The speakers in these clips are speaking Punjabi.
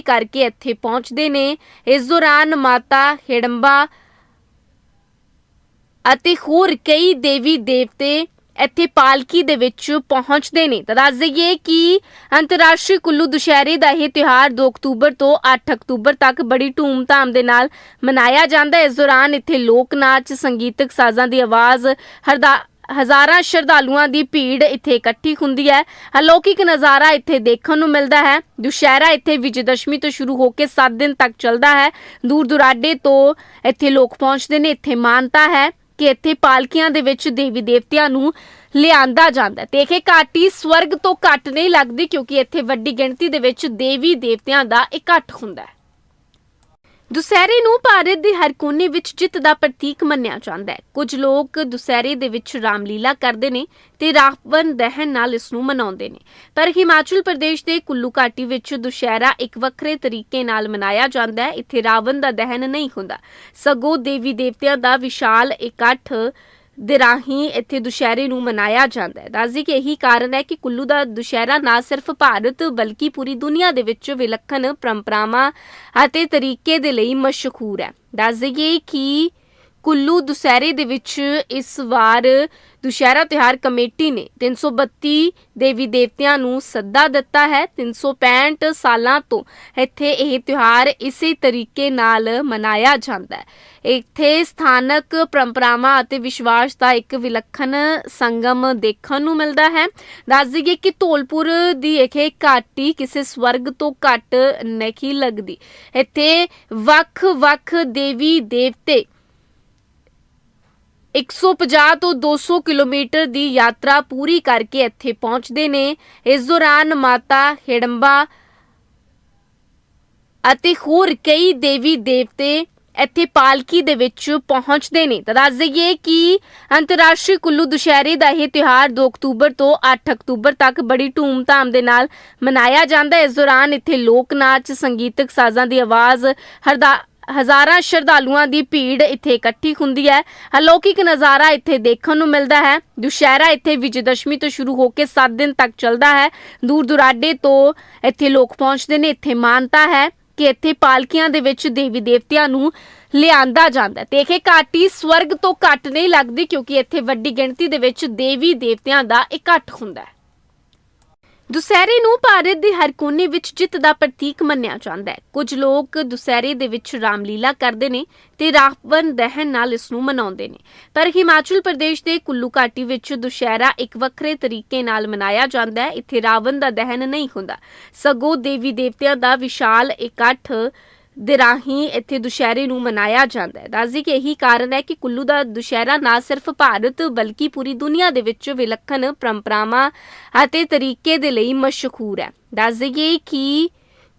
ਪੂਰੀ ਕਰਕੇ ਇੱਥੇ ਪਹੁੰਚਦੇ ਨੇ। ਇਸ ਦੌਰਾਨ ਮਾਤਾ ਹਿਡੰਬਾ ਅਤੇ ਹੋਰ ਕਈ ਦੇਵੀ ਦੇਵਤੇ ਇੱਥੇ ਪਾਲਕੀ ਦੇ ਵਿੱਚ ਪਹੁੰਚਦੇ ਨੇ। ਤਾਂ ਦੱਸ ਦਈਏ ਕਿ ਅੰਤਰਰਾਸ਼ਟਰੀ ਕੁੱਲੂ ਦੁਸ਼ਹਿਰੇ ਦਾ ਇਹ ਤਿਉਹਾਰ 2 ਅਕਤੂਬਰ ਤੋਂ 8 ਅਕਤੂਬਰ ਤੱਕ ਬੜੀ ਧੂਮ-ਧਾਮ ਦੇ ਨਾਲ ਮਨਾਇਆ ਜਾਂਦਾ ਹੈ। ਇਸ ਦੌਰਾਨ ਇੱਥੇ ਲੋਕ ਨਾਚ ਸੰਗੀਤਕ ਸਾਜ਼ਾਂ ਦੀ ਆਵਾਜ਼, ਹਰਦਾ ਹਜ਼ਾਰਾਂ ਸ਼ਰਧਾਲੂਆਂ ਦੀ ਭੀੜ ਇੱਥੇ ਇਕੱਠੀ ਹੁੰਦੀ ਹੈ। ਅਲੌਕਿਕ ਨਜ਼ਾਰਾ ਇੱਥੇ ਦੇਖਣ ਨੂੰ ਮਿਲਦਾ ਹੈ। ਦੁਸ਼ਹਿਰਾ ਇੱਥੇ ਵਿਜੇਦਸ਼ਮੀ ਤੋਂ ਸ਼ੁਰੂ ਹੋ ਕੇ 7 ਦਿਨ ਤੱਕ ਚੱਲਦਾ ਹੈ। ਦੂਰ ਦੁਰਾਡੇ ਤੋਂ ਇੱਥੇ ਲੋਕ ਪਹੁੰਚਦੇ ਨੇ। ਇੱਥੇ ਮਾਨਤਾ ਹੈ ਕਿ ਇੱਥੇ ਪਾਲਕੀਆਂ ਦੇ ਵਿੱਚ ਦੇਵੀ ਦੇਵਤਿਆਂ ਨੂੰ ਲਿਆਂਦਾ ਜਾਂਦਾ ਹੈ। ਤੇ ਇਹ ਘਾਟੀ ਸਵਰਗ ਤੋਂ ਘੱਟ ਨਹੀਂ ਲੱਗਦੀ ਕਿਉਂਕਿ ਇੱਥੇ ਵੱਡੀ ਗਿਣਤੀ ਦੇ ਵਿੱਚ ਦੇਵੀ ਦੇਵਤਿਆਂ ਦਾ ਇਕੱਠ ਹੁੰਦਾ ਹੈ। ਦੁਸਹਿਰੇ ਨੂੰ ਭਾਰਤ ਦੇ ਹਰ ਕੋਨੇ ਵਿੱਚ ਜਿੱਤ ਦਾ ਪ੍ਰਤੀਕ ਮੰਨਿਆ ਜਾਂਦਾ ਹੈ। ਕੁਝ ਲੋਕ ਦੁਸਹਿਰੇ ਦੇ ਵਿੱਚ ਰਾਮਲੀਲਾ ਕਰਦੇ ਨੇ ਤੇ ਰਾਵਣ ਦਹਨ ਨਾਲ ਇਸ ਨੂੰ ਮਨਾਉਂਦੇ ਨੇ। ਪਰ ਹਿਮਾਚਲ ਪ੍ਰਦੇਸ਼ ਦੇ ਕੁੱਲੂ ਘਾਟੀ ਵਿੱਚ ਦੁਸਹਿਰਾ ਇੱਕ ਵੱਖਰੇ ਤਰੀਕੇ ਨਾਲ ਮਨਾਇਆ ਜਾਂਦਾ ਹੈ। ਇੱਥੇ ਰਾਵਣ ਦਾ ਦਹਨ ਨਹੀਂ ਹੁੰਦਾ। ਸਗੋਂ ਦੇਵੀ ਦੇਵਤਿਆਂ ਦਾ ਵਿਸ਼ਾਲ ਇਕੱਠ ਦੇ ਰਾਹੀਂ ਇੱਥੇ ਦੁਸ਼ਹਿਰੇ ਨੂੰ ਮਨਾਇਆ ਜਾਂਦਾ ਹੈ। ਦੱਸਦੀ ਕਿ ਇਹੀ ਕਾਰਨ ਹੈ ਕਿ ਕੁੱਲੂ ਦਾ ਦੁਸ਼ਹਿਰਾ ਨਾ ਸਿਰਫ ਭਾਰਤ ਬਲਕਿ ਪੂਰੀ ਦੁਨੀਆ ਦੇ ਵਿੱਚ ਵਿਲੱਖਣ ਪਰੰਪਰਾਵਾਂ ਅਤੇ ਤਰੀਕੇ ਦੇ ਲਈ ਮਸ਼ਹੂਰ ਹੈ। ਦੱਸ ਦਈਏ ਕਿ ਕੁੱਲੂ ਦੁਸਹਿਰੇ ਦੇ ਵਿੱਚ ਇਸ ਵਾਰ ਦੁਸ਼ਹਿਰਾ ਤਿਉਹਾਰ ਕਮੇਟੀ ਨੇ 332 ਦੇਵੀ ਦੇਵਤਿਆਂ ਨੂੰ ਸੱਦਾ ਦਿੱਤਾ ਹੈ। 365 ਸਾਲਾਂ ਤੋਂ ਇੱਥੇ ਇਹ ਤਿਉਹਾਰ ਇਸੇ ਤਰੀਕੇ ਨਾਲ ਮਨਾਇਆ ਜਾਂਦਾ ਹੈ। ਇੱਥੇ ਸਥਾਨਕ ਪਰੰਪਰਾਵਾਂ ਅਤੇ ਵਿਸ਼ਵਾਸ ਦਾ ਇੱਕ ਵਿਲੱਖਣ ਸੰਗਮ ਦੇਖਣ ਨੂੰ ਮਿਲਦਾ ਹੈ। ਦੱਸ ਦਈਏ ਕਿ ਧੌਲਪੁਰ ਦੀ ਇਹ ਘਾਟੀ ਕਿਸੇ ਸਵਰਗ ਤੋਂ ਘੱਟ ਨਹੀਂ ਲੱਗਦੀ। ਇੱਥੇ ਵੱਖ-ਵੱਖ ਦੇਵੀ ਦੇਵਤੇ 150 ਤੋਂ 200 ਕਿਲੋਮੀਟਰ ਦੀ ਯਾਤਰਾ ਪੂਰੀ ਕਰਕੇ ਇੱਥੇ ਪਹੁੰਚਦੇ ਨੇ। ਇਸ ਦੌਰਾਨ ਮਾਤਾ ਹਿਡੰਬਾ ਅਤੇ ਹੋਰ ਕਈ ਦੇਵੀ ਦੇਵਤੇ ਇੱਥੇ ਪਾਲਕੀ ਦੇ ਵਿੱਚ ਪਹੁੰਚਦੇ ਨੇ। ਤਾਂ ਦੱਸ ਦਈਏ ਕਿ ਅੰਤਰਰਾਸ਼ਟਰੀ ਕੁੱਲੂ ਦੁਸ਼ਹਿਰੇ ਦਾ ਇਹ ਤਿਉਹਾਰ 2 ਅਕਤੂਬਰ ਤੋਂ 8 ਅਕਤੂਬਰ ਤੱਕ ਬੜੀ ਧੂਮ-ਧਾਮ ਦੇ ਨਾਲ ਮਨਾਇਆ ਜਾਂਦਾ ਹੈ। ਇਸ ਦੌਰਾਨ ਇੱਥੇ ਲੋਕ ਨਾਚ ਸੰਗੀਤਕ ਸਾਜ਼ਾਂ ਦੀ ਆਵਾਜ਼, ਹਰਦਾ ਹਜ਼ਾਰਾਂ ਸ਼ਰਧਾਲੂਆਂ ਦੀ ਭੀੜ ਇੱਥੇ ਇਕੱਠੀ ਹੁੰਦੀ ਹੈ। ਅਲੌਕਿਕ ਨਜ਼ਾਰਾ ਇੱਥੇ ਦੇਖਣ ਨੂੰ ਮਿਲਦਾ ਹੈ। ਦੁਸ਼ਹਿਰਾ ਇੱਥੇ ਵਿਜੇਦਸ਼ਮੀ ਤੋਂ ਸ਼ੁਰੂ ਹੋ ਕੇ 7 ਦਿਨ ਤੱਕ ਚੱਲਦਾ ਹੈ। ਦੂਰ ਦੁਰਾਡੇ ਤੋਂ ਇੱਥੇ ਲੋਕ ਪਹੁੰਚਦੇ ਨੇ। ਇੱਥੇ ਮਾਨਤਾ ਹੈ ਕਿ ਇੱਥੇ ਪਾਲਕੀਆਂ ਦੇ ਵਿੱਚ ਦੇਵੀ ਦੇਵਤਿਆਂ ਨੂੰ ਲਿਆਂਦਾ ਜਾਂਦਾ ਹੈ। ਤੇ ਇਹ ਘਾਟੀ ਸਵਰਗ ਤੋਂ ਘੱਟ ਨਹੀਂ ਲੱਗਦੀ ਕਿਉਂਕਿ ਇੱਥੇ ਵੱਡੀ ਗਿਣਤੀ ਦੇ ਵਿੱਚ ਦੇਵੀ ਦੇਵਤਿਆਂ ਦਾ ਇਕੱਠ ਹੁੰਦਾ ਹੈ। ਦੁਸਹਿਰੇ ਨੂੰ ਭਾਰਤ ਦੇ ਹਰ ਕੋਨੇ ਵਿੱਚ ਜਿੱਤ ਦਾ ਪ੍ਰਤੀਕ ਮੰਨਿਆ ਜਾਂਦਾ ਹੈ। ਕੁਝ ਲੋਕ ਦੁਸਹਿਰੇ ਦੇ ਵਿੱਚ ਰਾਮਲੀਲਾ ਕਰਦੇ ਨੇ ਤੇ ਰਾਵਣ ਦਹਨ ਨਾਲ ਇਸ ਨੂੰ ਮਨਾਉਂਦੇ ਨੇ। ਪਰ ਹਿਮਾਚਲ ਪ੍ਰਦੇਸ਼ ਦੇ ਕੁੱਲੂ ਘਾਟੀ ਵਿੱਚ ਦੁਸਹਿਰਾ ਇੱਕ ਵੱਖਰੇ ਤਰੀਕੇ ਨਾਲ ਮਨਾਇਆ ਜਾਂਦਾ ਹੈ। ਇੱਥੇ ਰਾਵਣ ਦਾ ਦਹਨ ਨਹੀਂ ਹੁੰਦਾ। ਸਗੋਂ ਦੇਵੀ ਦੇਵਤਿਆਂ ਦਾ ਵਿਸ਼ਾਲ ਇਕੱਠ ਦੇ ਰਾਹੀਂ ਇੱਥੇ ਦੁਸ਼ਹਿਰੇ ਨੂੰ ਮਨਾਇਆ ਜਾਂਦਾ ਹੈ। ਦੱਸਦੀ ਕਿ ਇਹੀ ਕਾਰਨ ਹੈ ਕਿ ਕੁੱਲੂ ਦਾ ਦੁਸ਼ਹਿਰਾ ਨਾ ਸਿਰਫ ਭਾਰਤ ਬਲਕਿ ਪੂਰੀ ਦੁਨੀਆ ਦੇ ਵਿੱਚ ਵਿਲੱਖਣ ਪਰੰਪਰਾਵਾਂ ਅਤੇ ਤਰੀਕੇ ਦੇ ਲਈ ਮਸ਼ਹੂਰ ਹੈ। ਦੱਸ ਦਈਏ ਕਿ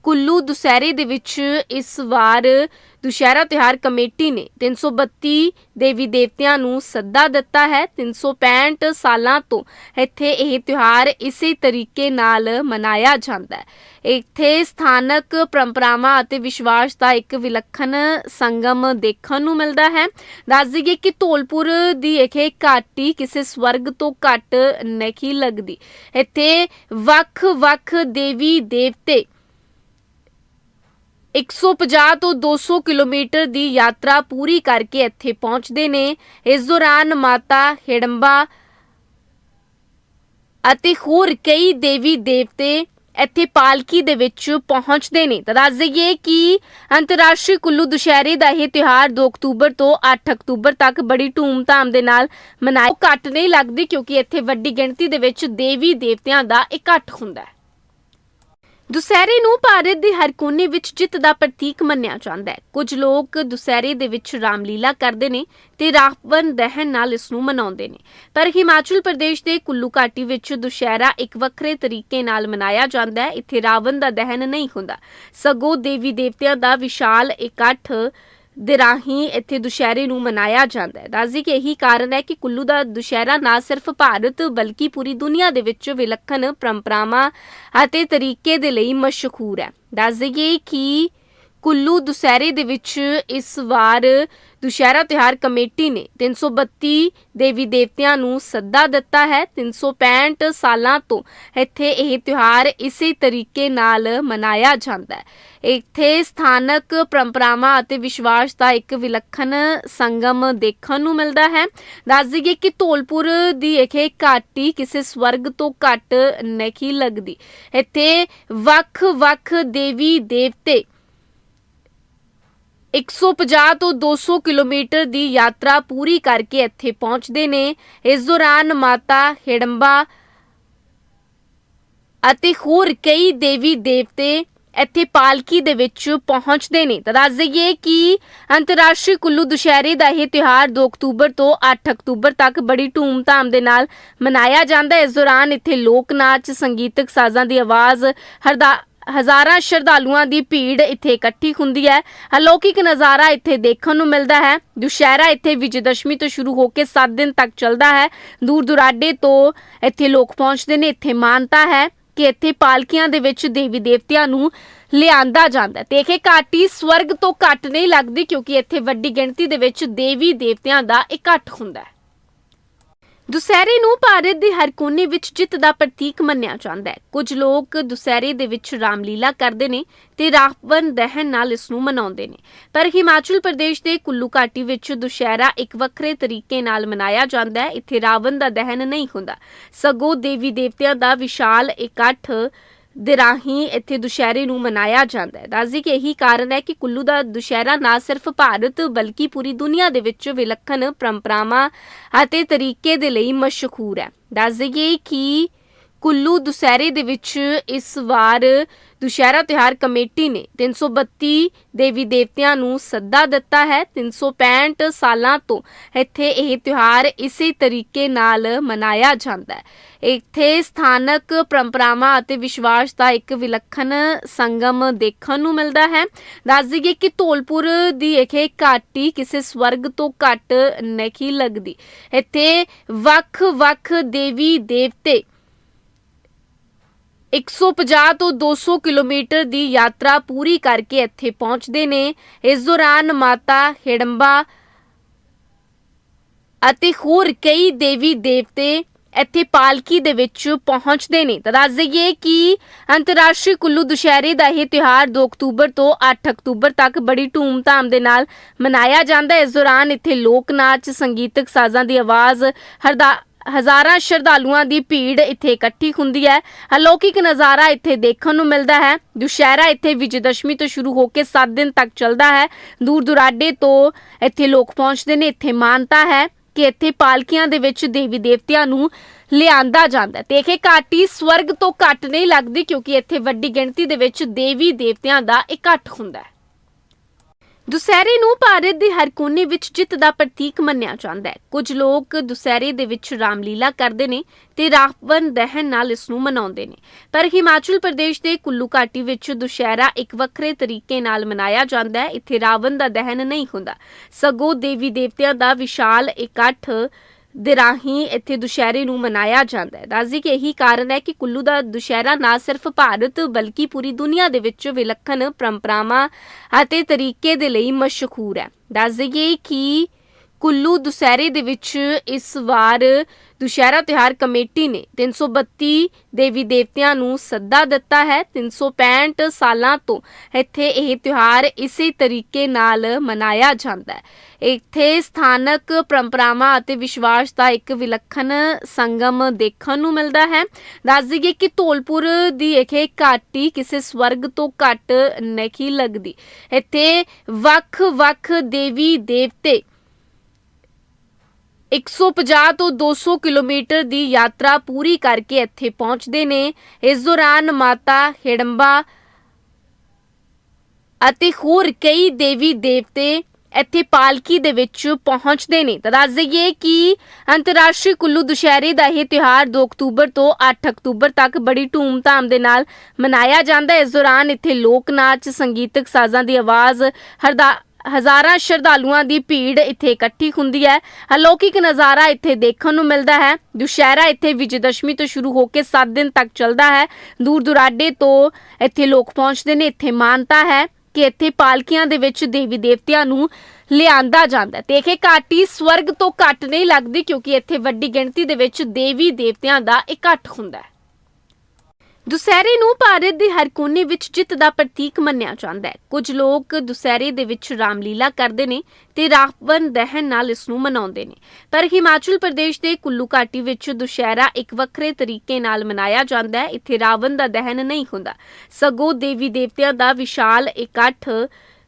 ਕੁੱਲੂ ਦੁਸਹਿਰੇ ਦੇ ਵਿੱਚ ਇਸ ਵਾਰ ਦੁਸ਼ਹਿਰਾ ਤਿਉਹਾਰ ਕਮੇਟੀ ਨੇ 332 ਦੇਵੀ ਦੇਵਤਿਆਂ ਨੂੰ ਸੱਦਾ ਦਿੱਤਾ ਹੈ। 365 ਸਾਲਾਂ ਤੋਂ ਇੱਥੇ ਇਹ ਤਿਉਹਾਰ ਇਸੇ ਤਰੀਕੇ ਨਾਲ ਮਨਾਇਆ ਜਾਂਦਾ ਹੈ। ਇੱਥੇ ਸਥਾਨਕ ਪਰੰਪਰਾਵਾਂ ਅਤੇ ਵਿਸ਼ਵਾਸ ਦਾ ਇੱਕ ਵਿਲੱਖਣ ਸੰਗਮ ਦੇਖਣ ਨੂੰ ਮਿਲਦਾ ਹੈ। ਦੱਸ ਦਈਏ ਕਿ ਧੌਲਪੁਰ ਦੀ ਇਹ ਘਾਟੀ ਕਿਸੇ ਸਵਰਗ ਤੋਂ ਘੱਟ ਨਹੀਂ ਲੱਗਦੀ। ਇੱਥੇ ਵੱਖ-ਵੱਖ ਦੇਵੀ ਦੇਵਤੇ 150 ਤੋਂ 200 ਕਿਲੋਮੀਟਰ ਦੀ ਯਾਤਰਾ ਪੂਰੀ ਕਰਕੇ ਇੱਥੇ ਪਹੁੰਚਦੇ ਨੇ। ਇਸ ਦੌਰਾਨ ਮਾਤਾ ਹਿਡੰਬਾ ਅਤੇ ਹੋਰ ਕਈ ਦੇਵੀ ਦੇਵਤੇ ਇੱਥੇ ਪਾਲਕੀ ਦੇ ਵਿੱਚ ਪਹੁੰਚਦੇ ਨੇ। ਤਾਂ ਦੱਸ ਦਈਏ ਕਿ ਅੰਤਰਰਾਸ਼ਟਰੀ ਕੁੱਲੂ ਦੁਸ਼ਹਿਰੇ ਦਾ ਇਹ ਤਿਉਹਾਰ 2 ਅਕਤੂਬਰ ਤੋਂ 8 ਅਕਤੂਬਰ ਤੱਕ ਬੜੀ ਧੂਮ-ਧਾਮ ਦੇ ਨਾਲ ਮਨਾਇਆ ਘੱਟ ਨਹੀਂ ਲੱਗਦੀ ਕਿਉਂਕਿ ਇੱਥੇ ਵੱਡੀ ਗਿਣਤੀ ਦੇ ਵਿੱਚ ਦੇਵੀ ਦੇਵਤਿਆਂ ਦਾ ਇਕੱਠ ਹੁੰਦਾ ਹੈ। ਦੁਸਹਿਰੇ ਨੂੰ ਭਾਰਤ ਦੇ ਹਰ ਕੋਨੇ ਵਿੱਚ ਜਿੱਤ ਦਾ ਪ੍ਰਤੀਕ ਮੰਨਿਆ ਜਾਂਦਾ ਹੈ। ਕੁਝ ਲੋਕ ਦੁਸਹਿਰੇ ਦੇ ਵਿੱਚ ਰਾਮਲੀਲਾ ਕਰਦੇ ਨੇ ਤੇ ਰਾਵਣ ਦਹਨ ਨਾਲ ਇਸ ਨੂੰ ਮਨਾਉਂਦੇ ਨੇ। ਪਰ ਹਿਮਾਚਲ ਪ੍ਰਦੇਸ਼ ਦੇ ਕੁੱਲੂ ਘਾਟੀ ਵਿੱਚ ਦੁਸ਼ਹਿਰਾ ਇੱਕ ਵੱਖਰੇ ਤਰੀਕੇ ਨਾਲ ਮਨਾਇਆ ਜਾਂਦਾ ਹੈ। ਇੱਥੇ ਰਾਵਣ ਦਾ ਦਹਨ ਨਹੀਂ ਹੁੰਦਾ। ਸਗੋਂ ਦੇਵੀ ਦੇਵਤਿਆਂ ਦਾ ਵਿਸ਼ਾਲ ਇਕੱਠ ਦੇ ਰਾਹੀਂ ਇੱਥੇ ਦੁਸ਼ਹਿਰੇ ਨੂੰ ਮਨਾਇਆ ਜਾਂਦਾ ਹੈ। ਦੱਸਦੀ ਕਿ ਇਹੀ ਕਾਰਨ ਹੈ ਕਿ ਕੁੱਲੂ ਦਾ ਦੁਸ਼ਹਿਰਾ ਨਾ ਸਿਰਫ ਭਾਰਤ ਬਲਕਿ ਪੂਰੀ ਦੁਨੀਆ ਦੇ ਵਿੱਚ ਵਿਲੱਖਣ ਪਰੰਪਰਾਵਾਂ ਅਤੇ ਤਰੀਕੇ ਦੇ ਲਈ ਮਸ਼ਹੂਰ ਹੈ। ਦੱਸ ਦਈਏ ਕਿ ਕੁੱਲੂ ਦੁਸਹਿਰੇ ਦੇ ਵਿੱਚ ਇਸ ਵਾਰ ਦੁਸ਼ਹਿਰਾ ਤਿਉਹਾਰ ਕਮੇਟੀ ਨੇ 332 ਦੇਵੀ ਦੇਵਤਿਆਂ ਨੂੰ ਸੱਦਾ ਦਿੱਤਾ ਹੈ। 365 ਸਾਲਾਂ ਤੋਂ ਇੱਥੇ ਇਹ ਤਿਉਹਾਰ ਇਸੇ ਤਰੀਕੇ ਨਾਲ ਮਨਾਇਆ ਜਾਂਦਾ ਹੈ। ਇੱਥੇ ਸਥਾਨਕ ਪਰੰਪਰਾਵਾਂ ਅਤੇ ਵਿਸ਼ਵਾਸ ਦਾ ਇੱਕ ਵਿਲੱਖਣ ਸੰਗਮ ਦੇਖਣ ਨੂੰ ਮਿਲਦਾ ਹੈ। ਦੱਸ ਦਈਏ ਕਿ ਧੌਲਪੁਰ ਦੀ ਇਹ ਘਾਟੀ ਕਿਸੇ ਸਵਰਗ ਤੋਂ ਘੱਟ ਨਹੀਂ ਲੱਗਦੀ। ਇੱਥੇ ਵੱਖ-ਵੱਖ ਦੇਵੀ ਦੇਵਤੇ 150 ਤੋਂ 200 ਕਿਲੋਮੀਟਰ ਦੀ ਯਾਤਰਾ ਪੂਰੀ ਕਰਕੇ ਇੱਥੇ ਪਹੁੰਚਦੇ ਨੇ। ਇਸ ਦੌਰਾਨ ਮਾਤਾ ਹਿੜੰਬਾ ਅਤੇ ਹੋਰ ਕਈ ਦੇਵੀ ਦੇਵਤੇ ਇੱਥੇ ਪਾਲਕੀ ਦੇ ਵਿੱਚ ਪਹੁੰਚਦੇ ਨੇ। ਤਾਂ ਦੱਸ ਦਈਏ ਕਿ ਅੰਤਰਰਾਸ਼ਟਰੀ ਕੁੱਲੂ ਦੁਸ਼ਹਿਰੇ ਦਾ ਇਹ ਤਿਉਹਾਰ 2 ਅਕਤੂਬਰ ਤੋਂ 8 ਅਕਤੂਬਰ ਤੱਕ ਬੜੀ ਧੂਮ-ਧਾਮ ਦੇ ਨਾਲ ਮਨਾਇਆ ਜਾਂਦਾ ਹੈ। ਇਸ ਦੌਰਾਨ ਇੱਥੇ ਲੋਕ ਨਾਚ ਸੰਗੀਤਕ ਸਾਜ਼ਾਂ ਦੀ ਆਵਾਜ਼, ਹਰਦਾ ਹਜ਼ਾਰਾਂ ਸ਼ਰਧਾਲੂਆਂ ਦੀ ਭੀੜ ਇੱਥੇ ਇਕੱਠੀ ਹੁੰਦੀ ਹੈ। ਅਲੌਕਿਕ ਨਜ਼ਾਰਾ ਇੱਥੇ ਦੇਖਣ ਨੂੰ ਮਿਲਦਾ ਹੈ। ਦੁਸ਼ਹਿਰਾ ਇੱਥੇ ਵਿਜੇਦਸ਼ਮੀ ਤੋਂ ਸ਼ੁਰੂ ਹੋ ਕੇ 7 ਦਿਨ ਤੱਕ ਚੱਲਦਾ ਹੈ। ਦੂਰ ਦੁਰਾਡੇ ਤੋਂ ਇੱਥੇ ਲੋਕ ਪਹੁੰਚਦੇ ਨੇ। ਇੱਥੇ ਮਾਨਤਾ ਹੈ ਕਿ ਇੱਥੇ ਪਾਲਕੀਆਂ ਦੇ ਵਿੱਚ ਦੇਵੀ ਦੇਵਤਿਆਂ ਨੂੰ ਲਿਆਂਦਾ ਜਾਂਦਾ ਹੈ। ਤੇ ਇਹ ਘਾਟੀ ਸਵਰਗ ਤੋਂ ਘੱਟ ਨਹੀਂ ਲੱਗਦੀ ਕਿਉਂਕਿ ਇੱਥੇ ਵੱਡੀ ਗਿਣਤੀ ਦੇ ਵਿੱਚ ਦੇਵੀ ਦੇਵਤਿਆਂ ਦਾ ਇਕੱਠ ਹੁੰਦਾ ਹੈ। ਦੁਸਹਿਰੇ ਨੂੰ ਭਾਰਤ ਦੇ ਹਰ ਕੋਨੇ ਵਿੱਚ ਜਿੱਤ ਦਾ ਪ੍ਰਤੀਕ ਮੰਨਿਆ ਜਾਂਦਾ ਹੈ। ਕੁਝ ਲੋਕ ਦੁਸਹਿਰੇ ਦੇ ਵਿੱਚ ਰਾਮਲੀਲਾ ਕਰਦੇ ਨੇ ਤੇ ਰਾਵਣ ਦਹਨ ਨਾਲ ਇਸ ਨੂੰ ਮਨਾਉਂਦੇ ਨੇ। ਪਰ ਹਿਮਾਚਲ ਪ੍ਰਦੇਸ਼ ਦੇ ਕੁੱਲੂ ਘਾਟੀ ਵਿੱਚ ਦੁਸਹਿਰਾ ਇੱਕ ਵੱਖਰੇ ਤਰੀਕੇ ਨਾਲ ਮਨਾਇਆ ਜਾਂਦਾ ਹੈ। ਇੱਥੇ ਰਾਵਣ ਦਾ ਦਹਨ ਨਹੀਂ ਹੁੰਦਾ। ਸਗੋਂ ਦੇਵੀ ਦੇਵਤਿਆਂ ਦਾ ਵਿਸ਼ਾਲ ਇਕੱਠ ਦੇ ਰਾਹੀਂ ਇੱਥੇ ਦੁਸ਼ਹਿਰੇ ਨੂੰ ਮਨਾਇਆ ਜਾਂਦਾ ਹੈ। ਦੱਸਦੀ ਕਿ ਇਹੀ ਕਾਰਨ ਹੈ ਕਿ ਕੁੱਲੂ ਦਾ ਦੁਸ਼ਹਿਰਾ ਨਾ ਸਿਰਫ ਭਾਰਤ ਬਲਕਿ ਪੂਰੀ ਦੁਨੀਆ ਦੇ ਵਿੱਚ ਵਿਲੱਖਣ ਪਰੰਪਰਾਵਾਂ ਅਤੇ ਤਰੀਕੇ ਦੇ ਲਈ ਮਸ਼ਹੂਰ ਹੈ। ਦੱਸ ਦਈਏ ਕਿ ਕੁੱਲੂ ਦੁਸਹਿਰੇ ਦੇ ਵਿੱਚ ਇਸ ਵਾਰ ਦੁਸ਼ਹਿਰਾ ਤਿਉਹਾਰ ਕਮੇਟੀ ਨੇ 332 ਦੇਵੀ ਦੇਵਤਿਆਂ ਨੂੰ ਸੱਦਾ ਦਿੱਤਾ ਹੈ। 365 ਸਾਲਾਂ ਤੋਂ ਇੱਥੇ ਇਹ ਤਿਉਹਾਰ ਇਸੇ ਤਰੀਕੇ ਨਾਲ ਮਨਾਇਆ ਜਾਂਦਾ ਹੈ। ਇੱਥੇ ਸਥਾਨਕ ਪਰੰਪਰਾਵਾਂ ਅਤੇ ਵਿਸ਼ਵਾਸ ਦਾ ਇੱਕ ਵਿਲੱਖਣ ਸੰਗਮ ਦੇਖਣ ਨੂੰ ਮਿਲਦਾ ਹੈ। ਦੱਸ ਦਈਏ ਕਿ ਧੌਲਪੁਰ ਦੀ ਇਹ ਘਾਟੀ ਕਿਸੇ ਸਵਰਗ ਤੋਂ ਘੱਟ ਨਹੀਂ ਲੱਗਦੀ। ਇੱਥੇ ਵੱਖ-ਵੱਖ ਦੇਵੀ ਦੇਵਤੇ 150 ਤੋਂ 200 ਕਿਲੋਮੀਟਰ ਦੀ ਯਾਤਰਾ ਪੂਰੀ ਕਰਕੇ ਇੱਥੇ ਪਹੁੰਚਦੇ ਨੇ। ਇਸ ਦੌਰਾਨ ਮਾਤਾ ਹਿੜੰਬਾ ਅਤੇ ਹੋਰ ਕਈ ਦੇਵੀ ਦੇਵਤੇ ਇੱਥੇ ਪਾਲਕੀ ਦੇ ਵਿੱਚ ਪਹੁੰਚਦੇ ਨੇ। ਤਾਂ ਦੱਸ ਦਈਏ ਕਿ ਅੰਤਰਰਾਸ਼ਟਰੀ ਕੁੱਲੂ ਦੁਸ਼ਹਿਰੇ ਦਾ ਇਹ ਤਿਉਹਾਰ 2 ਅਕਤੂਬਰ ਤੋਂ 8 ਅਕਤੂਬਰ ਤੱਕ ਬੜੀ ਧੂਮ-ਧਾਮ ਦੇ ਨਾਲ ਮਨਾਇਆ ਜਾਂਦਾ ਹੈ। ਇਸ ਦੌਰਾਨ ਇੱਥੇ ਲੋਕ ਨਾਚ ਸੰਗੀਤਕ ਸਾਜ਼ਾਂ ਦੀ ਆਵਾਜ਼, ਹਰਦਾ ਹਜ਼ਾਰਾਂ ਸ਼ਰਧਾਲੂਆਂ ਦੀ ਭੀੜ ਇੱਥੇ ਇਕੱਠੀ ਹੁੰਦੀ ਹੈ। ਅਲੌਕਿਕ ਨਜ਼ਾਰਾ ਇੱਥੇ ਦੇਖਣ ਨੂੰ ਮਿਲਦਾ ਹੈ। ਦੁਸ਼ਹਿਰਾ ਇੱਥੇ ਵਿਜੇਦਸ਼ਮੀ ਤੋਂ ਸ਼ੁਰੂ ਹੋ ਕੇ 7 ਦਿਨ ਤੱਕ ਚੱਲਦਾ ਹੈ। ਦੂਰ ਦੁਰਾਡੇ ਤੋਂ ਇੱਥੇ ਲੋਕ ਪਹੁੰਚਦੇ ਨੇ। ਇੱਥੇ ਮਾਨਤਾ ਹੈ ਕਿ ਇੱਥੇ ਪਾਲਕੀਆਂ ਦੇ ਵਿੱਚ ਦੇਵੀ ਦੇਵਤਿਆਂ ਨੂੰ ਲਿਆਂਦਾ ਜਾਂਦਾ ਹੈ। ਤੇ ਇਹ ਘਾਟੀ ਸਵਰਗ ਤੋਂ ਘੱਟ ਨਹੀਂ ਲੱਗਦੀ ਕਿਉਂਕਿ ਇੱਥੇ ਵੱਡੀ ਗਿਣਤੀ ਦੇ ਵਿੱਚ ਦੇਵੀ ਦੇਵਤਿਆਂ ਦਾ ਇਕੱਠ ਹੁੰਦਾ ਹੈ। ਦੁਸਹਿਰੇ ਨੂੰ ਭਾਰਤ ਦੇ ਹਰ ਕੋਨੇ ਵਿੱਚ ਜਿੱਤ ਦਾ ਪ੍ਰਤੀਕ ਮੰਨਿਆ ਜਾਂਦਾ ਹੈ। ਕੁਝ ਲੋਕ ਦੁਸਹਿਰੇ ਦੇ ਵਿੱਚ ਰਾਮਲੀਲਾ ਕਰਦੇ ਨੇ ਤੇ ਰਾਵਣ ਦਹਨ ਨਾਲ ਇਸ ਨੂੰ ਮਨਾਉਂਦੇ ਨੇ। ਪਰ ਹਿਮਾਚਲ ਪ੍ਰਦੇਸ਼ ਦੇ ਕੁੱਲੂ ਘਾਟੀ ਵਿੱਚ ਦੁਸਹਿਰਾ ਇੱਕ ਵੱਖਰੇ ਤਰੀਕੇ ਨਾਲ ਮਨਾਇਆ ਜਾਂਦਾ ਹੈ। ਇੱਥੇ ਰਾਵਣ ਦਾ ਦਹਨ ਨਹੀਂ ਹੁੰਦਾ। ਸਗੋਂ ਦੇਵੀ ਦੇਵਤਿਆਂ ਦਾ ਵਿਸ਼ਾਲ ਇਕੱਠ ਦੇ ਰਾਹੀਂ ਇੱਥੇ ਦੁਸ਼ਹਿਰੇ ਨੂੰ ਮਨਾਇਆ ਜਾਂਦਾ ਹੈ। ਦੱਸਦੀ ਕਿ ਇਹੀ ਕਾਰਨ ਹੈ ਕਿ ਕੁੱਲੂ ਦਾ ਦੁਸ਼ਹਿਰਾ ਨਾ ਸਿਰਫ ਭਾਰਤ ਬਲਕਿ ਪੂਰੀ ਦੁਨੀਆ ਦੇ ਵਿੱਚ ਵਿਲੱਖਣ ਪਰੰਪਰਾਵਾਂ ਅਤੇ ਤਰੀਕੇ ਦੇ ਲਈ ਮਸ਼ਹੂਰ ਹੈ। ਦੱਸ ਦਈਏ ਕਿ ਕੁੱਲੂ ਦੁਸਹਿਰੇ ਦੇ ਵਿੱਚ ਇਸ ਵਾਰ ਦੁਸ਼ਹਿਰਾ ਤਿਉਹਾਰ ਕਮੇਟੀ ਨੇ 332 ਦੇਵੀ ਦੇਵਤਿਆਂ ਨੂੰ ਸੱਦਾ ਦਿੱਤਾ ਹੈ। 365 ਸਾਲਾਂ ਤੋਂ ਇੱਥੇ ਇਹ ਤਿਉਹਾਰ ਇਸੇ ਤਰੀਕੇ ਨਾਲ ਮਨਾਇਆ ਜਾਂਦਾ ਹੈ। ਇੱਥੇ ਸਥਾਨਕ ਪਰੰਪਰਾਵਾਂ ਅਤੇ ਵਿਸ਼ਵਾਸ ਦਾ ਇੱਕ ਵਿਲੱਖਣ ਸੰਗਮ ਦੇਖਣ ਨੂੰ ਮਿਲਦਾ ਹੈ। ਦੱਸ ਦਈਏ ਕਿ ਧੌਲਪੁਰ ਦੀ ਇਹ ਘਾਟੀ ਕਿਸੇ ਸਵਰਗ ਤੋਂ ਘੱਟ ਨਹੀਂ ਲੱਗਦੀ। ਇੱਥੇ ਵੱਖ-ਵੱਖ ਦੇਵੀ ਦੇਵਤੇ 150 ਤੋਂ 200 ਕਿਲੋਮੀਟਰ ਦੀ ਯਾਤਰਾ ਪੂਰੀ ਕਰਕੇ ਇੱਥੇ ਪਹੁੰਚਦੇ ਨੇ। ਇਸ ਦੌਰਾਨ ਮਾਤਾ ਹਿੜੰਬਾ ਅਤੇ ਹੋਰ ਕਈ ਦੇਵੀ ਦੇਵਤੇ ਇੱਥੇ ਪਾਲਕੀ ਦੇ ਵਿੱਚ ਪਹੁੰਚਦੇ ਨੇ। ਤਾਂ ਦੱਸ ਦਈਏ ਕਿ ਅੰਤਰਰਾਸ਼ਟਰੀ ਕੁੱਲੂ ਦੁਸ਼ਹਿਰੇ ਦਾ ਇਹ ਤਿਉਹਾਰ 2 ਅਕਤੂਬਰ ਤੋਂ 8 ਅਕਤੂਬਰ ਤੱਕ ਬੜੀ ਧੂਮ-ਧਾਮ ਦੇ ਨਾਲ ਮਨਾਇਆ ਜਾਂਦਾ। ਹੈ ਇਸ ਦੌਰਾਨ ਇੱਥੇ ਲੋਕ ਨਾਚ ਸੰਗੀਤਕ ਸਾਜ਼ਾਂ ਦੀ ਆਵਾਜ਼, ਹਰਦਾ ਹਜ਼ਾਰਾਂ ਸ਼ਰਧਾਲੂਆਂ ਦੀ ਭੀੜ ਇੱਥੇ ਇਕੱਠੀ ਹੁੰਦੀ ਹੈ। ਅਲੌਕਿਕ ਨਜ਼ਾਰਾ ਇੱਥੇ ਦੇਖਣ ਨੂੰ ਮਿਲਦਾ ਹੈ। ਦੁਸ਼ਹਿਰਾ ਇੱਥੇ ਵਿਜੇਦਸ਼ਮੀ ਤੋਂ ਸ਼ੁਰੂ ਹੋ ਕੇ 7 ਦਿਨ ਤੱਕ ਚੱਲਦਾ ਹੈ। ਦੂਰ ਦੁਰਾਡੇ ਤੋਂ ਇੱਥੇ ਲੋਕ ਪਹੁੰਚਦੇ ਨੇ। ਇੱਥੇ ਮਾਨਤਾ ਹੈ ਕਿ ਇੱਥੇ ਪਾਲਕੀਆਂ ਦੇ ਵਿੱਚ ਦੇਵੀ ਦੇਵਤਿਆਂ ਨੂੰ ਲਿਆਂਦਾ ਜਾਂਦਾ ਹੈ। ਤੇ ਇਹ ਘਾਟੀ ਸਵਰਗ ਤੋਂ ਘੱਟ ਨਹੀਂ ਲੱਗਦੀ ਕਿਉਂਕਿ ਇੱਥੇ ਵੱਡੀ ਗਿਣਤੀ ਦੇ ਵਿੱਚ ਦੇਵੀ ਦੇਵਤਿਆਂ ਦਾ ਇਕੱਠ ਹੁੰਦਾ ਹੈ। ਦੁਸਹਿਰੇ ਨੂੰ ਭਾਰਤ ਦੇ ਹਰ ਕੋਨੇ ਵਿੱਚ ਜਿੱਤ ਦਾ ਪ੍ਰਤੀਕ ਮੰਨਿਆ ਜਾਂਦਾ ਹੈ। ਕੁਝ ਲੋਕ ਦੁਸਹਿਰੇ ਦੇ ਵਿੱਚ ਰਾਮਲੀਲਾ ਕਰਦੇ ਨੇ ਤੇ ਰਾਵਣ ਦਹਨ ਨਾਲ ਇਸ ਨੂੰ ਮਨਾਉਂਦੇ ਨੇ। ਪਰ ਹਿਮਾਚਲ ਪ੍ਰਦੇਸ਼ ਦੇ ਕੁੱਲੂ ਘਾਟੀ ਵਿੱਚ ਦੁਸਹਿਰਾ ਇੱਕ ਵੱਖਰੇ ਤਰੀਕੇ ਨਾਲ ਮਨਾਇਆ ਜਾਂਦਾ ਹੈ। ਇੱਥੇ ਰਾਵਣ ਦਾ ਦਹਨ ਨਹੀਂ ਹੁੰਦਾ। ਸਗੋਂ ਦੇਵੀ ਦੇਵਤਿਆਂ ਦਾ ਵਿਸ਼ਾਲ ਇਕੱਠ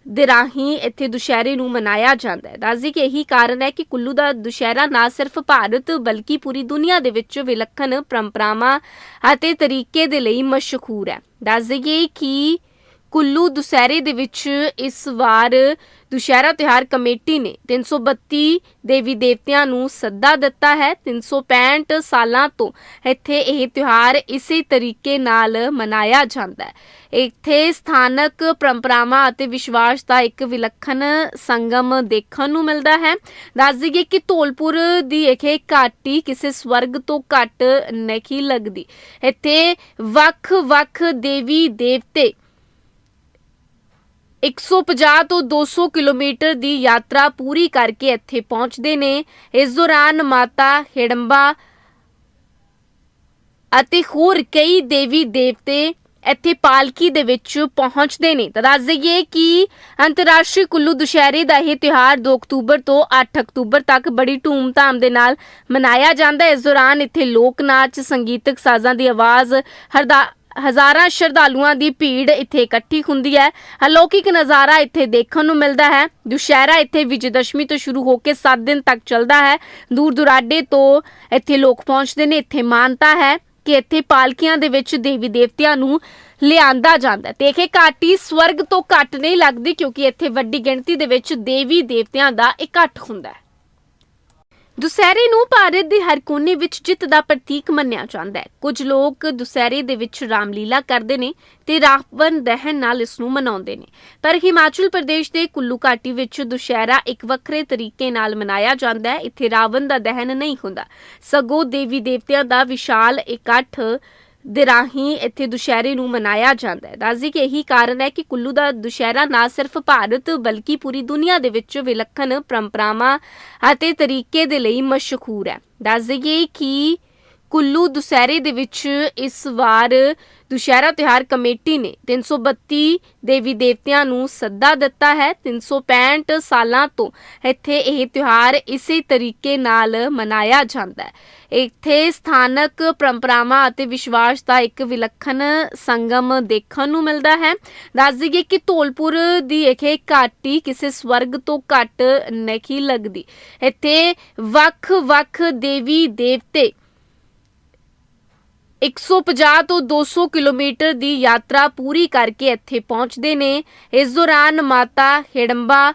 ਦੇ ਰਾਹੀਂ ਇੱਥੇ ਦੁਸ਼ਹਿਰੇ ਨੂੰ ਮਨਾਇਆ ਜਾਂਦਾ ਹੈ। ਦੱਸਦੀ ਕਿ ਇਹੀ ਕਾਰਨ ਹੈ ਕਿ ਕੁੱਲੂ ਦਾ ਦੁਸ਼ਹਿਰਾ ਨਾ ਸਿਰਫ ਭਾਰਤ ਬਲਕਿ ਪੂਰੀ ਦੁਨੀਆ ਦੇ ਵਿੱਚ ਵਿਲੱਖਣ ਪਰੰਪਰਾਵਾਂ ਅਤੇ ਤਰੀਕੇ ਦੇ ਲਈ ਮਸ਼ਹੂਰ ਹੈ। ਦੱਸ ਦਈਏ ਕਿ ਕੁੱਲੂ ਦੁਸਹਿਰੇ ਦੇ ਵਿੱਚ ਇਸ ਵਾਰ ਦੁਸ਼ਹਿਰਾ ਤਿਉਹਾਰ ਕਮੇਟੀ ਨੇ 332 ਦੇਵੀ ਦੇਵਤਿਆਂ ਨੂੰ ਸੱਦਾ ਦਿੱਤਾ ਹੈ। 365 ਸਾਲਾਂ ਤੋਂ ਇੱਥੇ ਇਹ ਤਿਉਹਾਰ ਇਸੇ ਤਰੀਕੇ ਨਾਲ ਮਨਾਇਆ ਜਾਂਦਾ ਹੈ। ਇੱਥੇ ਸਥਾਨਕ ਪਰੰਪਰਾਵਾਂ ਅਤੇ ਵਿਸ਼ਵਾਸ ਦਾ ਇੱਕ ਵਿਲੱਖਣ ਸੰਗਮ ਦੇਖਣ ਨੂੰ ਮਿਲਦਾ ਹੈ। ਦੱਸ ਦਈਏ ਕਿ ਧੌਲਪੁਰ ਦੀ ਇਹ ਘਾਟੀ ਕਿਸੇ ਸਵਰਗ ਤੋਂ ਘੱਟ ਨਹੀਂ ਲੱਗਦੀ। ਇੱਥੇ ਵੱਖ-ਵੱਖ ਦੇਵੀ ਦੇਵਤੇ 150 ਤੋਂ 200 ਕਿਲੋਮੀਟਰ ਦੀ ਯਾਤਰਾ ਪੂਰੀ ਕਰਕੇ ਇੱਥੇ ਪਹੁੰਚਦੇ ਨੇ। ਇਸ ਦੌਰਾਨ ਮਾਤਾ ਹਿੜੰਬਾ ਅਤੇ ਹੋਰ ਕਈ ਦੇਵੀ ਦੇਵਤੇ ਇੱਥੇ ਪਾਲਕੀ ਦੇ ਵਿੱਚ ਪਹੁੰਚਦੇ ਨੇ। ਤਾਂ ਦੱਸ ਦਈਏ ਕਿ ਅੰਤਰਰਾਸ਼ਟਰੀ ਕੁੱਲੂ ਦੁਸ਼ਹਿਰੇ ਦਾ ਇਹ ਤਿਉਹਾਰ 2 ਅਕਤੂਬਰ ਤੋਂ 8 ਅਕਤੂਬਰ ਤੱਕ ਬੜੀ ਧੂਮ-ਧਾਮ ਦੇ ਨਾਲ ਮਨਾਇਆ ਜਾਂਦਾ। ਹੈ ਇਸ ਦੌਰਾਨ ਇੱਥੇ ਲੋਕ ਨਾਚ ਸੰਗੀਤਕ ਸਾਜ਼ਾਂ ਦੀ ਆਵਾਜ਼, ਹਰਦਾ ਹਜ਼ਾਰਾਂ ਸ਼ਰਧਾਲੂਆਂ ਦੀ ਭੀੜ ਇੱਥੇ ਇਕੱਠੀ ਹੁੰਦੀ ਹੈ। ਅਲੌਕਿਕ ਨਜ਼ਾਰਾ ਇੱਥੇ ਦੇਖਣ ਨੂੰ ਮਿਲਦਾ ਹੈ। ਦੁਸ਼ਹਿਰਾ ਇੱਥੇ ਵਿਜੇਦਸ਼ਮੀ ਤੋਂ ਸ਼ੁਰੂ ਹੋ ਕੇ 7 ਦਿਨ ਤੱਕ ਚੱਲਦਾ ਹੈ। ਦੂਰ ਦੁਰਾਡੇ ਤੋਂ ਇੱਥੇ ਲੋਕ ਪਹੁੰਚਦੇ ਨੇ। ਇੱਥੇ ਮਾਨਤਾ ਹੈ ਕਿ ਇੱਥੇ ਪਾਲਕੀਆਂ ਦੇ ਵਿੱਚ ਦੇਵੀ ਦੇਵਤਿਆਂ ਨੂੰ ਲਿਆਂਦਾ ਜਾਂਦਾ ਹੈ। ਤੇ ਇਹ ਘਾਟੀ ਸਵਰਗ ਤੋਂ ਘੱਟ ਨਹੀਂ ਲੱਗਦੀ ਕਿਉਂਕਿ ਇੱਥੇ ਵੱਡੀ ਗਿਣਤੀ ਦੇ ਵਿੱਚ ਦੇਵੀ ਦੇਵਤਿਆਂ ਦਾ ਇਕੱਠ ਹੁੰਦਾ ਹੈ। ਦੁਸਹਿਰੇ ਨੂੰ ਭਾਰਤ ਦੇ ਹਰ ਕੋਨੇ ਵਿੱਚ ਜਿੱਤ ਦਾ ਪ੍ਰਤੀਕ ਮੰਨਿਆ ਜਾਂਦਾ ਹੈ। ਕੁਝ ਲੋਕ ਦੁਸਹਿਰੇ ਦੇ ਵਿੱਚ ਰਾਮਲੀਲਾ ਕਰਦੇ ਨੇ ਤੇ ਰਾਵਣ ਦਹਨ ਨਾਲ ਇਸ ਨੂੰ ਮਨਾਉਂਦੇ ਨੇ। ਪਰ ਹਿਮਾਚਲ ਪ੍ਰਦੇਸ਼ ਦੇ ਕੁੱਲੂ ਘਾਟੀ ਵਿੱਚ ਦੁਸਹਿਰਾ ਇੱਕ ਵੱਖਰੇ ਤਰੀਕੇ ਨਾਲ ਮਨਾਇਆ ਜਾਂਦਾ ਹੈ। ਇੱਥੇ ਰਾਵਣ ਦਾ ਦਹਨ ਨਹੀਂ ਹੁੰਦਾ। ਸਗੋਂ ਦੇਵੀ ਦੇਵਤਿਆਂ ਦਾ ਵਿਸ਼ਾਲ ਇਕੱਠ ਦੇ ਰਾਹੀਂ ਇੱਥੇ ਦੁਸ਼ਹਿਰੇ ਨੂੰ ਮਨਾਇਆ ਜਾਂਦਾ ਹੈ। ਦੱਸਦੀ ਕਿ ਇਹੀ ਕਾਰਨ ਹੈ ਕਿ ਕੁੱਲੂ ਦਾ ਦੁਸ਼ਹਿਰਾ ਨਾ ਸਿਰਫ ਭਾਰਤ ਬਲਕਿ ਪੂਰੀ ਦੁਨੀਆ ਦੇ ਵਿੱਚ ਵਿਲੱਖਣ ਪਰੰਪਰਾਵਾਂ ਅਤੇ ਤਰੀਕੇ ਦੇ ਲਈ ਮਸ਼ਹੂਰ ਹੈ। ਦੱਸ ਦਈਏ ਕਿ ਕੁੱਲੂ ਦੁਸਹਿਰੇ ਦੇ ਵਿੱਚ ਇਸ ਵਾਰ ਦੁਸ਼ਹਿਰਾ ਤਿਉਹਾਰ ਕਮੇਟੀ ਨੇ 332 ਦੇਵੀ ਦੇਵਤਿਆਂ ਨੂੰ ਸੱਦਾ ਦਿੱਤਾ ਹੈ। 365 ਸਾਲਾਂ ਤੋਂ ਇੱਥੇ ਇਹ ਤਿਉਹਾਰ ਇਸੇ ਤਰੀਕੇ ਨਾਲ ਮਨਾਇਆ ਜਾਂਦਾ ਹੈ। ਇੱਥੇ ਸਥਾਨਕ ਪਰੰਪਰਾਵਾਂ ਅਤੇ ਵਿਸ਼ਵਾਸ ਦਾ ਇੱਕ ਵਿਲੱਖਣ ਸੰਗਮ ਦੇਖਣ ਨੂੰ ਮਿਲਦਾ ਹੈ। ਦੱਸ ਦਈਏ ਕਿ ਧੌਲਪੁਰ ਦੀ ਇਹ ਘਾਟੀ ਕਿਸੇ ਸਵਰਗ ਤੋਂ ਘੱਟ ਨਹੀਂ ਲੱਗਦੀ। ਇੱਥੇ ਵੱਖ-ਵੱਖ ਦੇਵੀ ਦੇਵਤੇ 150 ਤੋਂ 200 ਕਿਲੋਮੀਟਰ ਦੀ ਯਾਤਰਾ ਪੂਰੀ ਕਰਕੇ ਇੱਥੇ ਪਹੁੰਚਦੇ ਨੇ। ਇਸ ਦੌਰਾਨ ਮਾਤਾ ਹਿੜੰਬਾ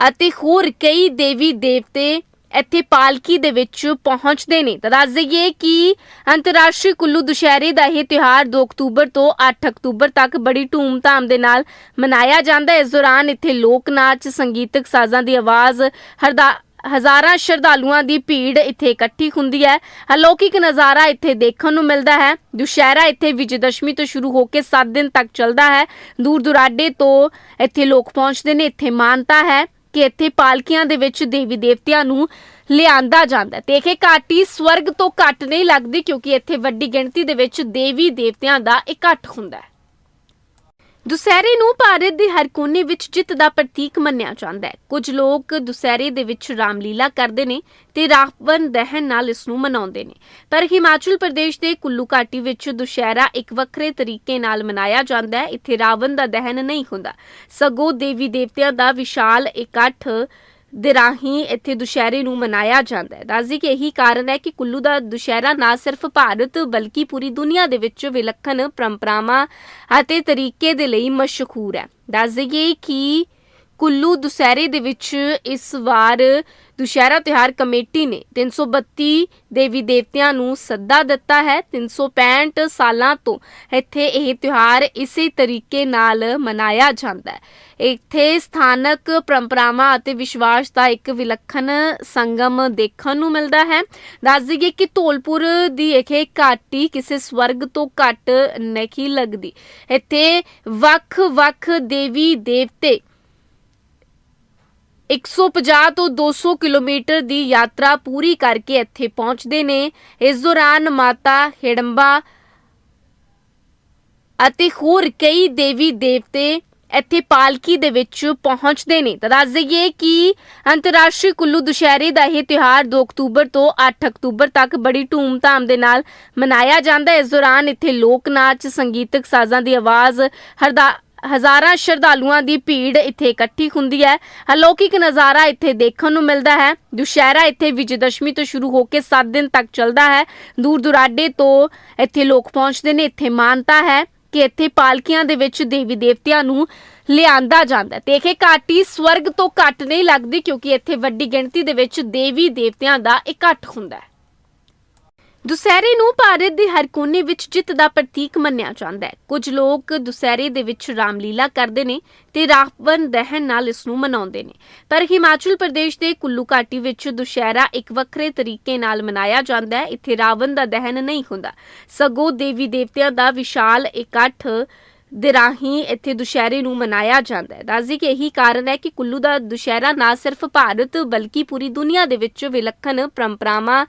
ਅਤੇ ਹੋਰ ਕਈ ਦੇਵੀ ਦੇਵਤੇ ਇੱਥੇ ਪਾਲਕੀ ਦੇ ਵਿੱਚ ਪਹੁੰਚਦੇ ਨੇ। ਤਾਂ ਦੱਸ ਦਈਏ ਕਿ ਅੰਤਰਰਾਸ਼ਟਰੀ ਕੁੱਲੂ ਦੁਸ਼ਹਿਰੇ ਦਾ ਇਹ ਤਿਉਹਾਰ 2 ਅਕਤੂਬਰ ਤੋਂ 8 ਅਕਤੂਬਰ ਤੱਕ ਬੜੀ ਧੂਮ-ਧਾਮ ਦੇ ਨਾਲ ਮਨਾਇਆ ਜਾਂਦਾ ਹੈ। ਇਸ ਦੌਰਾਨ ਇੱਥੇ ਲੋਕ ਨਾਚ, ਸੰਗੀਤਕ ਸਾਜ਼ਾਂ ਦੀ ਆਵਾਜ਼, ਹਰਦਾ, ਹਜ਼ਾਰਾਂ ਸ਼ਰਧਾਲੂਆਂ ਦੀ ਭੀੜ ਇੱਥੇ ਇਕੱਠੀ ਹੁੰਦੀ ਹੈ। ਅਲੌਕਿਕ ਨਜ਼ਾਰਾ ਇੱਥੇ ਦੇਖਣ ਨੂੰ ਮਿਲਦਾ ਹੈ। ਦੁਸ਼ਹਿਰਾ ਇੱਥੇ ਵਿਜੇਦਸ਼ਮੀ ਤੋਂ ਸ਼ੁਰੂ ਹੋ ਕੇ 7 ਦਿਨ ਤੱਕ ਚੱਲਦਾ ਹੈ। ਦੂਰ ਦੁਰਾਡੇ ਤੋਂ ਇੱਥੇ ਲੋਕ ਪਹੁੰਚਦੇ ਨੇ। ਇੱਥੇ ਮਾਨਤਾ ਹੈ। ਕਿ ਇੱਥੇ ਪਾਲਕੀਆਂ ਦੇ ਵਿੱਚ ਦੇਵੀ ਦੇਵਤਿਆਂ ਨੂੰ ਲਿਆਂਦਾ ਜਾਂਦਾ ਤੇ ਇਹ ਘਾਟੀ ਸਵਰਗ ਤੋਂ ਘੱਟ ਨਹੀਂ ਲੱਗਦੀ ਕਿਉਂਕਿ ਇੱਥੇ ਵੱਡੀ ਗਿਣਤੀ ਦੇ ਵਿੱਚ ਦੇਵੀ ਦੇਵਤਿਆਂ ਦਾ ਇਕੱਠ ਹੁੰਦਾ ਹੈ। ਦੁਸਹਿਰੇ ਨੂੰ ਭਾਰਤ ਦੇ ਹਰ ਕੋਨੇ ਵਿੱਚ ਜਿੱਤ ਦਾ ਪ੍ਰਤੀਕ ਮੰਨਿਆ ਜਾਂਦਾ ਹੈ। ਕੁਝ ਲੋਕ ਦੁਸਹਿਰੇ ਦੇ ਵਿੱਚ ਰਾਮਲੀਲਾ ਕਰਦੇ ਨੇ ਤੇ ਰਾਵਣ ਦਹਨ ਨਾਲ ਇਸ ਨੂੰ ਮਨਾਉਂਦੇ ਨੇ। ਪਰ ਹਿਮਾਚਲ ਪ੍ਰਦੇਸ਼ ਦੇ ਕੁੱਲੂ ਘਾਟੀ ਵਿੱਚ ਦੁਸਹਿਰਾ ਇੱਕ ਵੱਖਰੇ ਤਰੀਕੇ ਨਾਲ ਮਨਾਇਆ ਜਾਂਦਾ ਹੈ। ਇੱਥੇ ਰਾਵਣ ਦਾ ਦਹਨ ਨਹੀਂ ਹੁੰਦਾ। ਸਗੋਂ ਦੇਵੀ ਦੇਵਤਿਆਂ ਦਾ ਵਿਸ਼ਾਲ ਇਕੱਠ ਦੇ ਰਾਹੀਂ ਇੱਥੇ ਦੁਸ਼ਹਿਰੇ ਨੂੰ ਮਨਾਇਆ ਜਾਂਦਾ ਹੈ। ਦੱਸਦੀ ਕਿ ਇਹੀ ਕਾਰਨ ਹੈ ਕਿ ਕੁੱਲੂ ਦਾ ਦੁਸ਼ਹਿਰਾ ਨਾ ਸਿਰਫ ਭਾਰਤ ਬਲਕਿ ਪੂਰੀ ਦੁਨੀਆ ਦੇ ਵਿੱਚ ਵਿਲੱਖਣ ਪਰੰਪਰਾਵਾਂ ਅਤੇ ਤਰੀਕੇ ਦੇ ਲਈ ਮਸ਼ਹੂਰ ਹੈ। ਦੱਸ ਦਈਏ ਕਿ ਕੁੱਲੂ ਦੁਸਹਿਰੇ ਦੇ ਵਿੱਚ ਇਸ ਵਾਰ ਦੁਸ਼ਹਿਰਾ ਤਿਉਹਾਰ ਕਮੇਟੀ ਨੇ 332 ਦੇਵੀ ਦੇਵਤਿਆਂ ਨੂੰ ਸੱਦਾ ਦਿੱਤਾ ਹੈ। 365 ਸਾਲਾਂ ਤੋਂ ਇੱਥੇ ਇਹ ਤਿਉਹਾਰ ਇਸੇ ਤਰੀਕੇ ਨਾਲ ਮਨਾਇਆ ਜਾਂਦਾ ਹੈ। ਇੱਥੇ ਸਥਾਨਕ ਪਰੰਪਰਾਵਾਂ ਅਤੇ ਵਿਸ਼ਵਾਸ ਦਾ ਇੱਕ ਵਿਲੱਖਣ ਸੰਗਮ ਦੇਖਣ ਨੂੰ ਮਿਲਦਾ ਹੈ। ਦੱਸ ਦਈਏ ਕਿ ਧੌਲਪੁਰ ਦੀ ਇਹ ਘਾਟੀ ਕਿਸੇ ਸਵਰਗ ਤੋਂ ਘੱਟ ਨਹੀਂ ਲੱਗਦੀ। ਇੱਥੇ ਵੱਖ-ਵੱਖ ਦੇਵੀ ਦੇਵਤੇ 150 ਤੋਂ 200 ਕਿਲੋਮੀਟਰ ਦੀ ਯਾਤਰਾ ਪੂਰੀ ਕਰਕੇ ਇੱਥੇ ਪਹੁੰਚਦੇ ਨੇ। ਇਸ ਦੌਰਾਨ ਮਾਤਾ ਹਿਡੰਬਾ ਅਤੇ ਹੋਰ ਕਈ ਦੇਵੀ ਦੇਵਤੇ ਇੱਥੇ ਪਾਲਕੀ ਦੇ ਵਿੱਚ ਪਹੁੰਚਦੇ ਨੇ। ਤਾਂ ਦੱਸ ਦਈਏ ਕਿ ਅੰਤਰਰਾਸ਼ਟਰੀ ਕੁੱਲੂ ਦੁਸ਼ਹਿਰੇ ਦਾ ਇਹ ਤਿਉਹਾਰ 2 ਅਕਤੂਬਰ ਤੋਂ 8 ਅਕਤੂਬਰ ਤੱਕ ਬੜੀ ਧੂਮ-ਧਾਮ ਦੇ ਨਾਲ ਮਨਾਇਆ ਜਾਂਦਾ। ਹੈ ਇਸ ਦੌਰਾਨ ਇੱਥੇ ਲੋਕ ਨਾਚ ਸੰਗੀਤਕ ਸਾਜ਼ਾਂ ਦੀ ਆਵਾਜ਼, ਹਰਦਾ ਹਜ਼ਾਰਾਂ ਸ਼ਰਧਾਲੂਆਂ ਦੀ ਭੀੜ ਇੱਥੇ ਇਕੱਠੀ ਹੁੰਦੀ ਹੈ। ਅਲੌਕਿਕ ਨਜ਼ਾਰਾ ਇੱਥੇ ਦੇਖਣ ਨੂੰ ਮਿਲਦਾ ਹੈ। ਦੁਸ਼ਹਿਰਾ ਇੱਥੇ ਵਿਜੇਦਸ਼ਮੀ ਤੋਂ ਸ਼ੁਰੂ ਹੋ ਕੇ 7 ਦਿਨ ਤੱਕ ਚੱਲਦਾ ਹੈ। ਦੂਰ ਦੁਰਾਡੇ ਤੋਂ ਇੱਥੇ ਲੋਕ ਪਹੁੰਚਦੇ ਨੇ। ਇੱਥੇ ਮਾਨਤਾ ਹੈ ਕਿ ਇੱਥੇ ਪਾਲਕੀਆਂ ਦੇ ਵਿੱਚ ਦੇਵੀ ਦੇਵਤਿਆਂ ਨੂੰ ਲਿਆਂਦਾ ਜਾਂਦਾ ਹੈ। ਤੇ ਇਹ ਘਾਟੀ ਸਵਰਗ ਤੋਂ ਘੱਟ ਨਹੀਂ ਲੱਗਦੀ ਕਿਉਂਕਿ ਇੱਥੇ ਵੱਡੀ ਗਿਣਤੀ ਦੇ ਵਿੱਚ ਦੇਵੀ ਦੇਵਤਿਆਂ ਦਾ ਇਕੱਠ ਹੁੰਦਾ ਹੈ। ਦੁਸਹਿਰੇ ਨੂੰ ਭਾਰਤ ਦੇ ਹਰ ਕੋਨੇ ਵਿੱਚ ਜਿੱਤ ਦਾ ਪ੍ਰਤੀਕ ਮੰਨਿਆ ਜਾਂਦਾ ਹੈ। ਕੁਝ ਲੋਕ ਦੁਸਹਿਰੇ ਦੇ ਵਿੱਚ ਰਾਮਲੀਲਾ ਕਰਦੇ ਨੇ ਤੇ ਰਾਵਣ ਦਹਨ ਨਾਲ ਇਸ ਨੂੰ ਮਨਾਉਂਦੇ ਨੇ। ਪਰ ਹਿਮਾਚਲ ਪ੍ਰਦੇਸ਼ ਦੇ ਕੁੱਲੂ ਘਾਟੀ ਵਿੱਚ ਦੁਸਹਿਰਾ ਇੱਕ ਵੱਖਰੇ ਤਰੀਕੇ ਨਾਲ ਮਨਾਇਆ ਜਾਂਦਾ ਹੈ। ਇੱਥੇ ਰਾਵਣ ਦਾ ਦਹਨ ਨਹੀਂ ਹੁੰਦਾ। ਸਗੋਂ ਦੇਵੀ ਦੇਵਤਿਆਂ ਦਾ ਵਿਸ਼ਾਲ ਇਕੱਠ ਦੇ ਰਾਹੀਂ ਇੱਥੇ ਦੁਸ਼ਹਿਰੇ ਨੂੰ ਮਨਾਇਆ ਜਾਂਦਾ ਹੈ। ਦੱਸਦੀ ਕਿ ਇਹੀ ਕਾਰਨ ਹੈ ਕਿ ਕੁੱਲੂ ਦਾ ਦੁਸ਼ਹਿਰਾ ਨਾ ਸਿਰਫ ਭਾਰਤ ਬਲਕਿ ਪੂਰੀ ਦੁਨੀਆ ਦੇ ਵਿੱਚ ਵਿਲੱਖਣ ਪਰੰਪਰਾਵਾਂ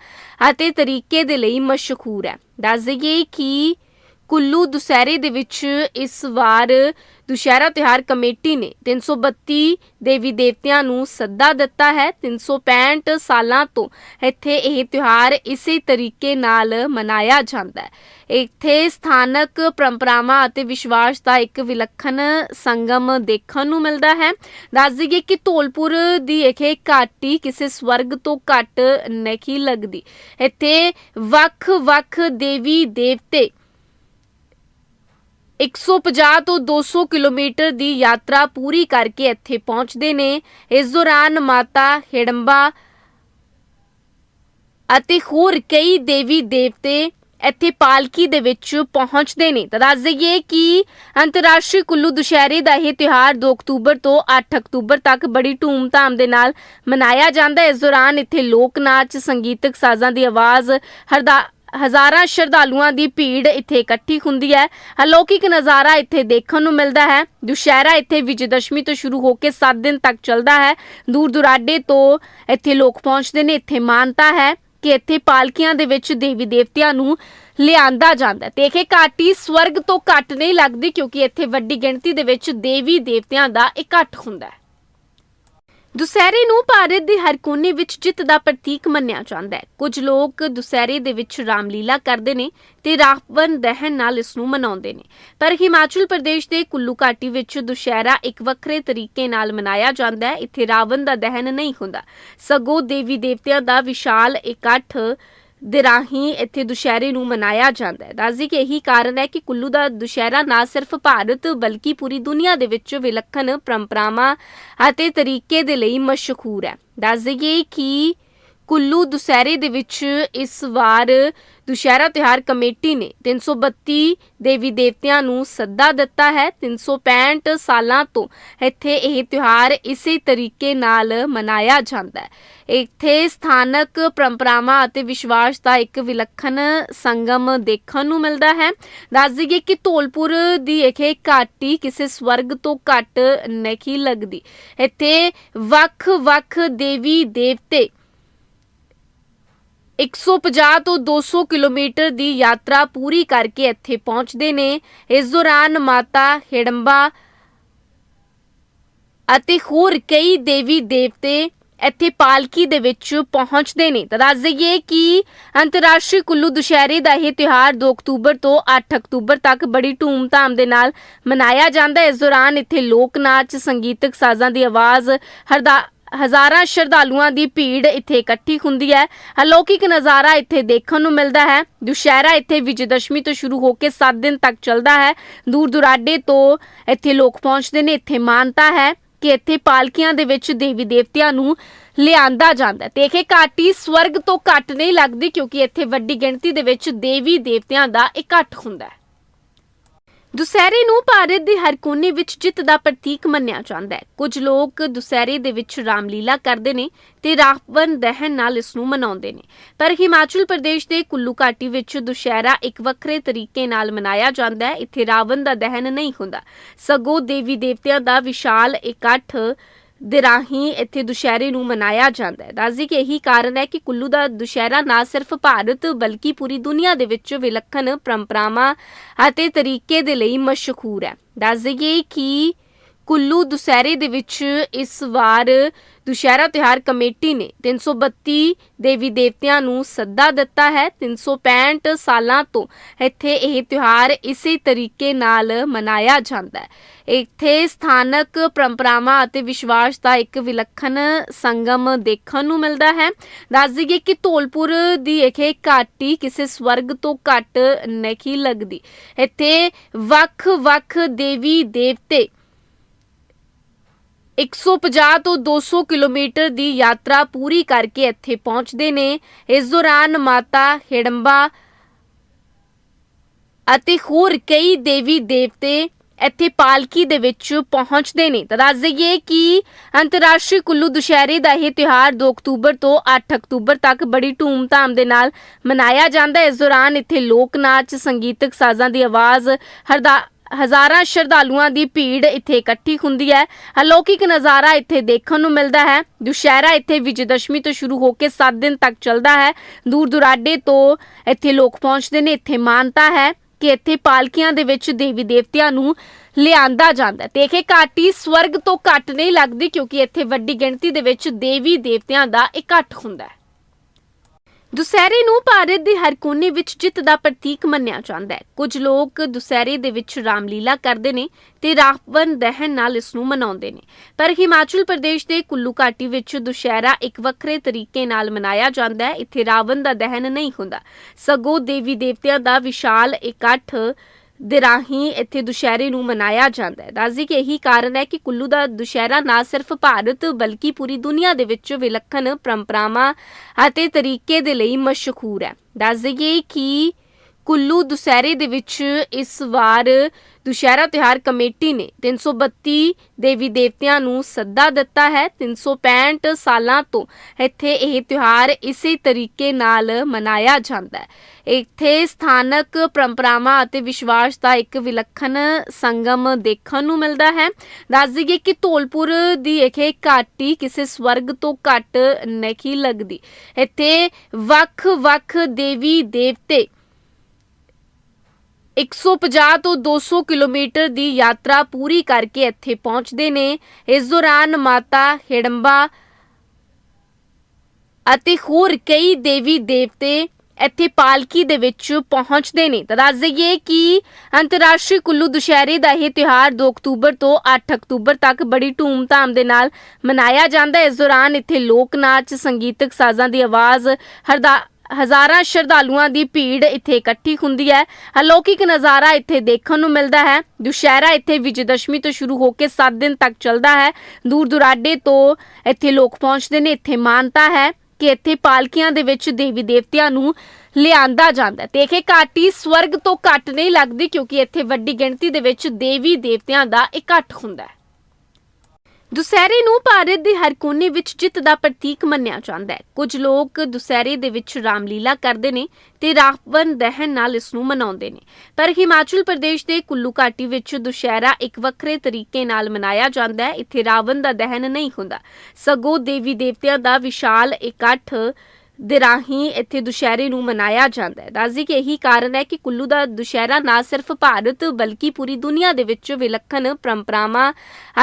ਅਤੇ ਤਰੀਕੇ ਦੇ ਲਈ ਮਸ਼ਹੂਰ ਹੈ। ਦੱਸ ਦਈਏ ਕਿ ਕੁੱਲੂ ਦੁਸਹਿਰੇ ਦੇ ਵਿੱਚ ਇਸ ਵਾਰ ਦੁਸ਼ਹਿਰਾ ਤਿਉਹਾਰ ਕਮੇਟੀ ਨੇ 332 ਦੇਵੀ ਦੇਵਤਿਆਂ ਨੂੰ ਸੱਦਾ ਦਿੱਤਾ ਹੈ। 365 ਸਾਲਾਂ ਤੋਂ ਇੱਥੇ ਇਹ ਤਿਉਹਾਰ ਇਸੇ ਤਰੀਕੇ ਨਾਲ ਮਨਾਇਆ ਜਾਂਦਾ ਹੈ। ਇੱਥੇ ਸਥਾਨਕ ਪਰੰਪਰਾਵਾਂ ਅਤੇ ਵਿਸ਼ਵਾਸ ਦਾ ਇੱਕ ਵਿਲੱਖਣ ਸੰਗਮ ਦੇਖਣ ਨੂੰ ਮਿਲਦਾ ਹੈ। ਦੱਸ ਦਈਏ ਕਿ ਧੌਲਪੁਰ ਦੀ ਇਹ ਘਾਟੀ ਕਿਸੇ ਸਵਰਗ ਤੋਂ ਘੱਟ ਨਹੀਂ ਲੱਗਦੀ। ਇੱਥੇ ਵੱਖ-ਵੱਖ ਦੇਵੀ ਦੇਵਤੇ 150 ਤੋਂ 200 ਕਿਲੋਮੀਟਰ ਦੀ ਯਾਤਰਾ ਪੂਰੀ ਕਰਕੇ ਇੱਥੇ ਪਹੁੰਚਦੇ ਨੇ। ਇਸ ਦੌਰਾਨ ਮਾਤਾ ਹਿਡੰਬਾ ਅਤੇ ਹੋਰ ਕਈ ਦੇਵੀ ਦੇਵਤੇ ਇੱਥੇ ਪਾਲਕੀ ਦੇ ਵਿੱਚ ਪਹੁੰਚਦੇ ਨੇ। ਤਾਂ ਦੱਸ ਦਈਏ ਕਿ ਅੰਤਰਰਾਸ਼ਟਰੀ ਕੁੱਲੂ ਦੁਸ਼ਹਿਰੇ ਦਾ ਇਹ ਤਿਉਹਾਰ 2 ਅਕਤੂਬਰ ਤੋਂ 8 ਅਕਤੂਬਰ ਤੱਕ ਬੜੀ ਧੂਮ-ਧਾਮ ਦੇ ਨਾਲ ਮਨਾਇਆ ਜਾਂਦਾ। ਹੈ ਇਸ ਦੌਰਾਨ ਇੱਥੇ ਲੋਕ ਨਾਚ ਸੰਗੀਤਕ ਸਾਜ਼ਾਂ ਦੀ ਆਵਾਜ਼, ਹਰਦਾ ਹਜ਼ਾਰਾਂ ਸ਼ਰਧਾਲੂਆਂ ਦੀ ਭੀੜ ਇੱਥੇ ਇਕੱਠੀ ਹੁੰਦੀ ਹੈ। ਅਲੌਕਿਕ ਨਜ਼ਾਰਾ ਇੱਥੇ ਦੇਖਣ ਨੂੰ ਮਿਲਦਾ ਹੈ। ਦੁਸ਼ਹਿਰਾ ਇੱਥੇ ਵਿਜੇਦਸ਼ਮੀ ਤੋਂ ਸ਼ੁਰੂ ਹੋ ਕੇ 7 ਦਿਨ ਤੱਕ ਚੱਲਦਾ ਹੈ। ਦੂਰ ਦੁਰਾਡੇ ਤੋਂ ਇੱਥੇ ਲੋਕ ਪਹੁੰਚਦੇ ਨੇ। ਇੱਥੇ ਮਾਨਤਾ ਹੈ ਕਿ ਇੱਥੇ ਪਾਲਕੀਆਂ ਦੇ ਵਿੱਚ ਦੇਵੀ ਦੇਵਤਿਆਂ ਨੂੰ ਲਿਆਂਦਾ ਜਾਂਦਾ ਹੈ। ਤੇ ਇਹ ਘਾਟੀ ਸਵਰਗ ਤੋਂ ਘੱਟ ਨਹੀਂ ਲੱਗਦੀ ਕਿਉਂਕਿ ਇੱਥੇ ਵੱਡੀ ਗਿਣਤੀ ਦੇ ਵਿੱਚ ਦੇਵੀ ਦੇਵਤਿਆਂ ਦਾ ਇਕੱਠ ਹੁੰਦਾ ਹੈ। ਦੁਸਹਿਰੇ ਨੂੰ ਭਾਰਤ ਦੇ ਹਰ ਕੋਨੇ ਵਿੱਚ ਜਿੱਤ ਦਾ ਪ੍ਰਤੀਕ ਮੰਨਿਆ ਜਾਂਦਾ ਹੈ। ਕੁਝ ਲੋਕ ਦੁਸਹਿਰੇ ਦੇ ਵਿੱਚ ਰਾਮਲੀਲਾ ਕਰਦੇ ਨੇ ਤੇ ਰਾਵਣ ਦਹਨ ਨਾਲ ਇਸ ਨੂੰ ਮਨਾਉਂਦੇ ਨੇ। ਪਰ ਹਿਮਾਚਲ ਪ੍ਰਦੇਸ਼ ਦੇ ਕੁੱਲੂ ਘਾਟੀ ਵਿੱਚ ਦੁਸ਼ਹਿਰਾ ਇੱਕ ਵੱਖਰੇ ਤਰੀਕੇ ਨਾਲ ਮਨਾਇਆ ਜਾਂਦਾ ਹੈ। ਇੱਥੇ ਰਾਵਣ ਦਾ ਦਹਨ ਨਹੀਂ ਹੁੰਦਾ। ਸਗੋਂ ਦੇਵੀ ਦੇਵਤਿਆਂ ਦਾ ਵਿਸ਼ਾਲ ਇਕੱਠ ਦੇ ਰਾਹੀਂ ਇੱਥੇ ਦੁਸ਼ਹਿਰੇ ਨੂੰ ਮਨਾਇਆ ਜਾਂਦਾ ਹੈ। ਦੱਸਦੀ ਕਿ ਇਹੀ ਕਾਰਨ ਹੈ ਕਿ ਕੁੱਲੂ ਦਾ ਦੁਸ਼ਹਿਰਾ ਨਾ ਸਿਰਫ ਭਾਰਤ ਬਲਕਿ ਪੂਰੀ ਦੁਨੀਆ ਦੇ ਵਿੱਚ ਵਿਲੱਖਣ ਪਰੰਪਰਾਵਾਂ ਅਤੇ ਤਰੀਕੇ ਦੇ ਲਈ ਮਸ਼ਹੂਰ ਹੈ। ਦੱਸ ਦਈਏ ਕਿ ਕੁੱਲੂ ਦੁਸਹਿਰੇ ਦੇ ਵਿੱਚ ਇਸ ਵਾਰ ਦੁਸ਼ਹਿਰਾ ਤਿਉਹਾਰ ਕਮੇਟੀ ਨੇ 332 ਦੇਵੀ ਦੇਵਤਿਆਂ ਨੂੰ ਸੱਦਾ ਦਿੱਤਾ ਹੈ। 365 ਸਾਲਾਂ ਤੋਂ ਇੱਥੇ ਇਹ ਤਿਉਹਾਰ ਇਸੇ ਤਰੀਕੇ ਨਾਲ ਮਨਾਇਆ ਜਾਂਦਾ ਹੈ। ਇੱਥੇ ਸਥਾਨਕ ਪਰੰਪਰਾਵਾਂ ਅਤੇ ਵਿਸ਼ਵਾਸ ਦਾ ਇੱਕ ਵਿਲੱਖਣ ਸੰਗਮ ਦੇਖਣ ਨੂੰ ਮਿਲਦਾ ਹੈ। ਦੱਸ ਦਈਏ ਕਿ ਧੌਲਪੁਰ ਦੀ ਇਹ ਘਾਟੀ ਕਿਸੇ ਸਵਰਗ ਤੋਂ ਘੱਟ ਨਹੀਂ ਲੱਗਦੀ। ਇੱਥੇ ਵੱਖ-ਵੱਖ ਦੇਵੀ ਦੇਵਤੇ 150 ਤੋਂ 200 ਕਿਲੋਮੀਟਰ ਦੀ ਯਾਤਰਾ ਪੂਰੀ ਕਰਕੇ ਇੱਥੇ ਪਹੁੰਚਦੇ ਨੇ। ਇਸ ਦੌਰਾਨ ਮਾਤਾ ਹਿਡੰਬਾ ਅਤੇ ਹੋਰ ਕਈ ਦੇਵੀ ਦੇਵਤੇ ਇੱਥੇ ਪਾਲਕੀ ਦੇ ਵਿੱਚ ਪਹੁੰਚਦੇ ਨੇ। ਤਾਂ ਦੱਸ ਦਈਏ ਕਿ ਅੰਤਰਰਾਸ਼ਟਰੀ ਕੁੱਲੂ ਦੁਸ਼ਹਿਰੇ ਦਾ ਇਹ ਤਿਉਹਾਰ 2 ਅਕਤੂਬਰ ਤੋਂ 8 ਅਕਤੂਬਰ ਤੱਕ ਬੜੀ ਧੂਮ-ਧਾਮ ਦੇ ਨਾਲ ਮਨਾਇਆ ਜਾਂਦਾ ਹੈ। ਇਸ ਦੌਰਾਨ ਇੱਥੇ ਲੋਕ ਨਾਚ ਸੰਗੀਤਕ ਸਾਜ਼ਾਂ ਦੀ ਆਵਾਜ਼, ਹਰਦਾ ਹਜ਼ਾਰਾਂ ਸ਼ਰਧਾਲੂਆਂ ਦੀ ਭੀੜ ਇੱਥੇ ਇਕੱਠੀ ਹੁੰਦੀ ਹੈ। ਅਲੌਕਿਕ ਨਜ਼ਾਰਾ ਇੱਥੇ ਦੇਖਣ ਨੂੰ ਮਿਲਦਾ ਹੈ। ਦੁਸ਼ਹਿਰਾ ਇੱਥੇ ਵਿਜੇਦਸ਼ਮੀ ਤੋਂ ਸ਼ੁਰੂ ਹੋ ਕੇ 7 ਦਿਨ ਤੱਕ ਚੱਲਦਾ ਹੈ। ਦੂਰ ਦੁਰਾਡੇ ਤੋਂ ਇੱਥੇ ਲੋਕ ਪਹੁੰਚਦੇ ਨੇ। ਇੱਥੇ ਮਾਨਤਾ ਹੈ ਕਿ ਇੱਥੇ ਪਾਲਕੀਆਂ ਦੇ ਵਿੱਚ ਦੇਵੀ ਦੇਵਤਿਆਂ ਨੂੰ ਲਿਆਂਦਾ ਜਾਂਦਾ ਹੈ। ਤੇ ਇਹ ਘਾਟੀ ਸਵਰਗ ਤੋਂ ਘੱਟ ਨਹੀਂ ਲੱਗਦੀ ਕਿਉਂਕਿ ਇੱਥੇ ਵੱਡੀ ਗਿਣਤੀ ਦੇ ਵਿੱਚ ਦੇਵੀ ਦੇਵਤਿਆਂ ਦਾ ਇਕੱਠ ਹੁੰਦਾ ਹੈ। ਦੁਸਹਿਰੇ ਨੂੰ ਭਾਰਤ ਦੇ ਹਰ ਕੋਨੇ ਵਿੱਚ ਜਿੱਤ ਦਾ ਪ੍ਰਤੀਕ ਮੰਨਿਆ ਜਾਂਦਾ ਹੈ। ਕੁਝ ਲੋਕ ਦੁਸਹਿਰੇ ਦੇ ਵਿੱਚ ਰਾਮਲੀਲਾ ਕਰਦੇ ਨੇ ਤੇ ਰਾਵਣ ਦਹਨ ਨਾਲ ਇਸ ਨੂੰ ਮਨਾਉਂਦੇ ਨੇ। ਪਰ ਹਿਮਾਚਲ ਪ੍ਰਦੇਸ਼ ਦੇ ਕੁੱਲੂ ਘਾਟੀ ਵਿੱਚ ਦੁਸਹਿਰਾ ਇੱਕ ਵੱਖਰੇ ਤਰੀਕੇ ਨਾਲ ਮਨਾਇਆ ਜਾਂਦਾ ਹੈ। ਇੱਥੇ ਰਾਵਣ ਦਾ ਦਹਨ ਨਹੀਂ ਹੁੰਦਾ। ਸਗੋਂ ਦੇਵੀ ਦੇਵਤਿਆਂ ਦਾ ਵਿਸ਼ਾਲ ਇਕੱਠ ਦੇ ਰਾਹੀਂ ਇੱਥੇ ਦੁਸ਼ਹਿਰੇ ਨੂੰ ਮਨਾਇਆ ਜਾਂਦਾ ਹੈ। ਦੱਸਦੀ ਕਿ ਇਹੀ ਕਾਰਨ ਹੈ ਕਿ ਕੁੱਲੂ ਦਾ ਦੁਸ਼ਹਿਰਾ ਨਾ ਸਿਰਫ ਭਾਰਤ ਬਲਕਿ ਪੂਰੀ ਦੁਨੀਆ ਦੇ ਵਿੱਚ ਵਿਲੱਖਣ ਪਰੰਪਰਾਵਾਂ ਅਤੇ ਤਰੀਕੇ ਦੇ ਲਈ ਮਸ਼ਹੂਰ ਹੈ। ਦੱਸ ਦਈਏ ਕਿ ਕੁੱਲੂ ਦੁਸਹਿਰੇ ਦੇ ਵਿੱਚ ਇਸ ਵਾਰ ਦੁਸ਼ਹਿਰਾ ਤਿਉਹਾਰ ਕਮੇਟੀ ਨੇ 332 ਦੇਵੀ ਦੇਵਤਿਆਂ ਨੂੰ ਸੱਦਾ ਦਿੱਤਾ ਹੈ। 365 ਸਾਲਾਂ ਤੋਂ ਇੱਥੇ ਇਹ ਤਿਉਹਾਰ ਇਸੇ ਤਰੀਕੇ ਨਾਲ ਮਨਾਇਆ ਜਾਂਦਾ ਹੈ। ਇੱਥੇ ਸਥਾਨਕ ਪਰੰਪਰਾਵਾਂ ਅਤੇ ਵਿਸ਼ਵਾਸ ਦਾ ਇੱਕ ਵਿਲੱਖਣ ਸੰਗਮ ਦੇਖਣ ਨੂੰ ਮਿਲਦਾ ਹੈ। ਦੱਸ ਦਈਏ ਕਿ ਧੌਲਪੁਰ ਦੀ ਇਹ ਘਾਟੀ ਕਿਸੇ ਸਵਰਗ ਤੋਂ ਘੱਟ ਨਹੀਂ ਲੱਗਦੀ। ਇੱਥੇ ਵੱਖ-ਵੱਖ ਦੇਵੀ ਦੇਵਤੇ 150 ਤੋਂ 200 ਕਿਲੋਮੀਟਰ ਦੀ ਯਾਤਰਾ ਪੂਰੀ ਕਰਕੇ ਇੱਥੇ ਪਹੁੰਚਦੇ ਨੇ। ਇਸ ਦੌਰਾਨ ਮਾਤਾ ਹਿਡੰਬਾ ਅਤੇ ਹੋਰ ਕਈ ਦੇਵੀ ਦੇਵਤੇ ਇੱਥੇ ਪਾਲਕੀ ਦੇ ਵਿੱਚ ਪਹੁੰਚਦੇ ਨੇ। ਤਾਂ ਦੱਸ ਦਈਏ ਕਿ ਅੰਤਰਰਾਸ਼ਟਰੀ ਕੁੱਲੂ ਦੁਸ਼ਹਿਰੇ ਦਾ ਇਹ ਤਿਉਹਾਰ 2 ਅਕਤੂਬਰ ਤੋਂ 8 ਅਕਤੂਬਰ ਤੱਕ ਬੜੀ ਧੂਮ-ਧਾਮ ਦੇ ਨਾਲ ਮਨਾਇਆ ਜਾਂਦਾ ਹੈ। ਇਸ ਦੌਰਾਨ ਇੱਥੇ ਲੋਕ ਨਾਚ ਸੰਗੀਤਕ ਸਾਜ਼ਾਂ ਦੀ ਆਵਾਜ਼, ਹਰਦਾ ਹਜ਼ਾਰਾਂ ਸ਼ਰਧਾਲੂਆਂ ਦੀ ਭੀੜ ਇੱਥੇ ਇਕੱਠੀ ਹੁੰਦੀ ਹੈ। ਅਲੌਕਿਕ ਨਜ਼ਾਰਾ ਇੱਥੇ ਦੇਖਣ ਨੂੰ ਮਿਲਦਾ ਹੈ। ਦੁਸ਼ਹਿਰਾ ਇੱਥੇ ਵਿਜੇਦਸ਼ਮੀ ਤੋਂ ਸ਼ੁਰੂ ਹੋ ਕੇ 7 ਦਿਨ ਤੱਕ ਚੱਲਦਾ ਹੈ। ਦੂਰ ਦੁਰਾਡੇ ਤੋਂ ਇੱਥੇ ਲੋਕ ਪਹੁੰਚਦੇ ਨੇ। ਇੱਥੇ ਮਾਨਤਾ ਹੈ ਕਿ ਇੱਥੇ ਪਾਲਕੀਆਂ ਦੇ ਵਿੱਚ ਦੇਵੀ ਦੇਵਤਿਆਂ ਨੂੰ ਲਿਆਂਦਾ ਜਾਂਦਾ ਹੈ। ਤੇ ਇਹ ਘਾਟੀ ਸਵਰਗ ਤੋਂ ਘੱਟ ਨਹੀਂ ਲੱਗਦੀ ਕਿਉਂਕਿ ਇੱਥੇ ਵੱਡੀ ਗਿਣਤੀ ਦੇ ਵਿੱਚ ਦੇਵੀ ਦੇਵਤਿਆਂ ਦਾ ਇਕੱਠ ਹੁੰਦਾ ਹੈ। ਦੁਸਹਿਰੇ ਨੂੰ ਭਾਰਤ ਦੇ ਹਰ ਕੋਨੇ ਵਿੱਚ ਜਿੱਤ ਦਾ ਪ੍ਰਤੀਕ ਮੰਨਿਆ ਜਾਂਦਾ ਹੈ। ਕੁਝ ਲੋਕ ਦੁਸਹਿਰੇ ਦੇ ਵਿੱਚ ਰਾਮਲੀਲਾ ਕਰਦੇ ਨੇ ਤੇ ਰਾਵਣ ਦਹਨ ਨਾਲ ਇਸ ਨੂੰ ਮਨਾਉਂਦੇ ਨੇ। ਪਰ ਹਿਮਾਚਲ ਪ੍ਰਦੇਸ਼ ਦੇ ਕੁੱਲੂ ਘਾਟੀ ਵਿੱਚ ਦੁਸਹਿਰਾ ਇੱਕ ਵੱਖਰੇ ਤਰੀਕੇ ਨਾਲ ਮਨਾਇਆ ਜਾਂਦਾ ਹੈ। ਇੱਥੇ ਰਾਵਣ ਦਾ ਦਹਨ ਨਹੀਂ ਹੁੰਦਾ। ਸਗੋਂ ਦੇਵੀ ਦੇਵਤਿਆਂ ਦਾ ਵਿਸ਼ਾਲ ਇਕੱਠ ਦੇ ਰਾਹੀਂ ਇੱਥੇ ਦੁਸ਼ਹਿਰੇ ਨੂੰ ਮਨਾਇਆ ਜਾਂਦਾ ਹੈ। ਦੱਸਦੀ ਕਿ ਇਹੀ ਕਾਰਨ ਹੈ ਕਿ ਕੁੱਲੂ ਦਾ ਦੁਸ਼ਹਿਰਾ ਨਾ ਸਿਰਫ ਭਾਰਤ ਬਲਕਿ ਪੂਰੀ ਦੁਨੀਆ ਦੇ ਵਿੱਚ ਵਿਲੱਖਣ ਪਰੰਪਰਾਵਾਂ ਅਤੇ ਤਰੀਕੇ ਦੇ ਲਈ ਮਸ਼ਹੂਰ ਹੈ। ਦੱਸ ਦਈਏ ਕਿ ਕੁੱਲੂ ਦੁਸਹਿਰੇ ਦੇ ਵਿੱਚ ਇਸ ਵਾਰ ਦੁਸ਼ਹਿਰਾ ਤਿਉਹਾਰ ਕਮੇਟੀ ਨੇ 332 ਦੇਵੀ ਦੇਵਤਿਆਂ ਨੂੰ ਸੱਦਾ ਦਿੱਤਾ ਹੈ। 365 ਸਾਲਾਂ ਤੋਂ ਇੱਥੇ ਇਹ ਤਿਉਹਾਰ ਇਸੇ ਤਰੀਕੇ ਨਾਲ ਮਨਾਇਆ ਜਾਂਦਾ ਹੈ। ਇੱਥੇ ਸਥਾਨਕ ਪਰੰਪਰਾਵਾਂ ਅਤੇ ਵਿਸ਼ਵਾਸ ਦਾ ਇੱਕ ਵਿਲੱਖਣ ਸੰਗਮ ਦੇਖਣ ਨੂੰ ਮਿਲਦਾ ਹੈ। ਦੱਸ ਦਈਏ ਕਿ ਧੌਲਪੁਰ ਦੀ ਇਹ ਘਾਟੀ ਕਿਸੇ ਸਵਰਗ ਤੋਂ ਘੱਟ ਨਹੀਂ ਲੱਗਦੀ। ਇੱਥੇ ਵੱਖ-ਵੱਖ ਦੇਵੀ ਦੇਵਤੇ 150 ਤੋਂ 200 ਕਿਲੋਮੀਟਰ ਦੀ ਯਾਤਰਾ ਪੂਰੀ ਕਰਕੇ ਇੱਥੇ ਪਹੁੰਚਦੇ ਨੇ। ਇਸ ਦੌਰਾਨ ਮਾਤਾ ਹਿਡੰਬਾ ਅਤੇ ਹੋਰ ਕਈ ਦੇਵੀ ਦੇਵਤੇ ਇੱਥੇ ਪਾਲਕੀ ਦੇ ਵਿੱਚ ਪਹੁੰਚਦੇ ਨੇ। ਤਾਂ ਦੱਸ ਦਈਏ ਕਿ ਅੰਤਰਰਾਸ਼ਟਰੀ ਕੁੱਲੂ ਦੁਸ਼ਹਿਰੇ ਦਾ ਇਹ ਤਿਉਹਾਰ 2 ਅਕਤੂਬਰ ਤੋਂ 8 ਅਕਤੂਬਰ ਤੱਕ ਬੜੀ ਧੂਮ-ਧਾਮ ਦੇ ਨਾਲ ਮਨਾਇਆ ਜਾਂਦਾ ਹੈ। ਇਸ ਦੌਰਾਨ ਇੱਥੇ ਲੋਕ ਨਾਚ ਸੰਗੀਤਕ ਸਾਜ਼ਾਂ ਦੀ ਆਵਾਜ਼, ਹਰਦਾ ਹਜ਼ਾਰਾਂ ਸ਼ਰਧਾਲੂਆਂ ਦੀ ਭੀੜ ਇੱਥੇ ਇਕੱਠੀ ਹੁੰਦੀ ਹੈ। ਅਲੌਕਿਕ ਨਜ਼ਾਰਾ ਇੱਥੇ ਦੇਖਣ ਨੂੰ ਮਿਲਦਾ ਹੈ। ਦੁਸ਼ਹਿਰਾ ਇੱਥੇ ਵਿਜੇਦਸ਼ਮੀ ਤੋਂ ਸ਼ੁਰੂ ਹੋ ਕੇ 7 ਦਿਨ ਤੱਕ ਚੱਲਦਾ ਹੈ। ਦੂਰ ਦੁਰਾਡੇ ਤੋਂ ਇੱਥੇ ਲੋਕ ਪਹੁੰਚਦੇ ਨੇ। ਇੱਥੇ ਮਾਨਤਾ ਹੈ ਕਿ ਇੱਥੇ ਪਾਲਕੀਆਂ ਦੇ ਵਿੱਚ ਦੇਵੀ ਦੇਵਤਿਆਂ ਨੂੰ ਲਿਆਂਦਾ ਜਾਂਦਾ ਹੈ। ਤੇ ਇਹ ਘਾਟੀ ਸਵਰਗ ਤੋਂ ਘੱਟ ਨਹੀਂ ਲੱਗਦੀ ਕਿਉਂਕਿ ਇੱਥੇ ਵੱਡੀ ਗਿਣਤੀ ਦੇ ਵਿੱਚ ਦੇਵੀ ਦੇਵਤਿਆਂ ਦਾ ਇਕੱਠ ਹੁੰਦਾ ਹੈ। ਦੁਸਹਿਰੇ ਨੂੰ ਭਾਰਤ ਦੇ ਹਰ ਕੋਨੇ ਵਿੱਚ ਜਿੱਤ ਦਾ ਪ੍ਰਤੀਕ ਮੰਨਿਆ ਜਾਂਦਾ ਹੈ। ਕੁਝ ਲੋਕ ਦੁਸਹਿਰੇ ਦੇ ਵਿੱਚ ਰਾਮਲੀਲਾ ਕਰਦੇ ਨੇ ਤੇ ਰਾਵਣ ਦਹਨ ਨਾਲ ਇਸ ਨੂੰ ਮਨਾਉਂਦੇ ਨੇ। ਪਰ ਹਿਮਾਚਲ ਪ੍ਰਦੇਸ਼ ਦੇ ਕੁੱਲੂ ਘਾਟੀ ਵਿੱਚ ਦੁਸ਼ਹਿਰਾ ਇੱਕ ਵੱਖਰੇ ਤਰੀਕੇ ਨਾਲ ਮਨਾਇਆ ਜਾਂਦਾ ਹੈ। ਇੱਥੇ ਰਾਵਣ ਦਾ ਦਹਨ ਨਹੀਂ ਹੁੰਦਾ। ਸਗੋਂ ਦੇਵੀ ਦੇਵਤਿਆਂ ਦਾ ਵਿਸ਼ਾਲ ਇਕੱਠ ਦੇ ਰਾਹੀਂ ਇੱਥੇ ਦੁਸ਼ਹਿਰੇ ਨੂੰ ਮਨਾਇਆ ਜਾਂਦਾ ਹੈ। ਦੱਸਦੀ ਕਿ ਇਹੀ ਕਾਰਨ ਹੈ ਕਿ ਕੁੱਲੂ ਦਾ ਦੁਸ਼ਹਿਰਾ ਨਾ ਸਿਰਫ ਭਾਰਤ ਬਲਕਿ ਪੂਰੀ ਦੁਨੀਆ ਦੇ ਵਿੱਚ ਵਿਲੱਖਣ ਪਰੰਪਰਾਵਾਂ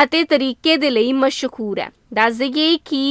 ਅਤੇ ਤਰੀਕੇ ਦੇ ਲਈ ਮਸ਼ਹੂਰ ਹੈ। ਦੱਸ ਦਈਏ ਕਿ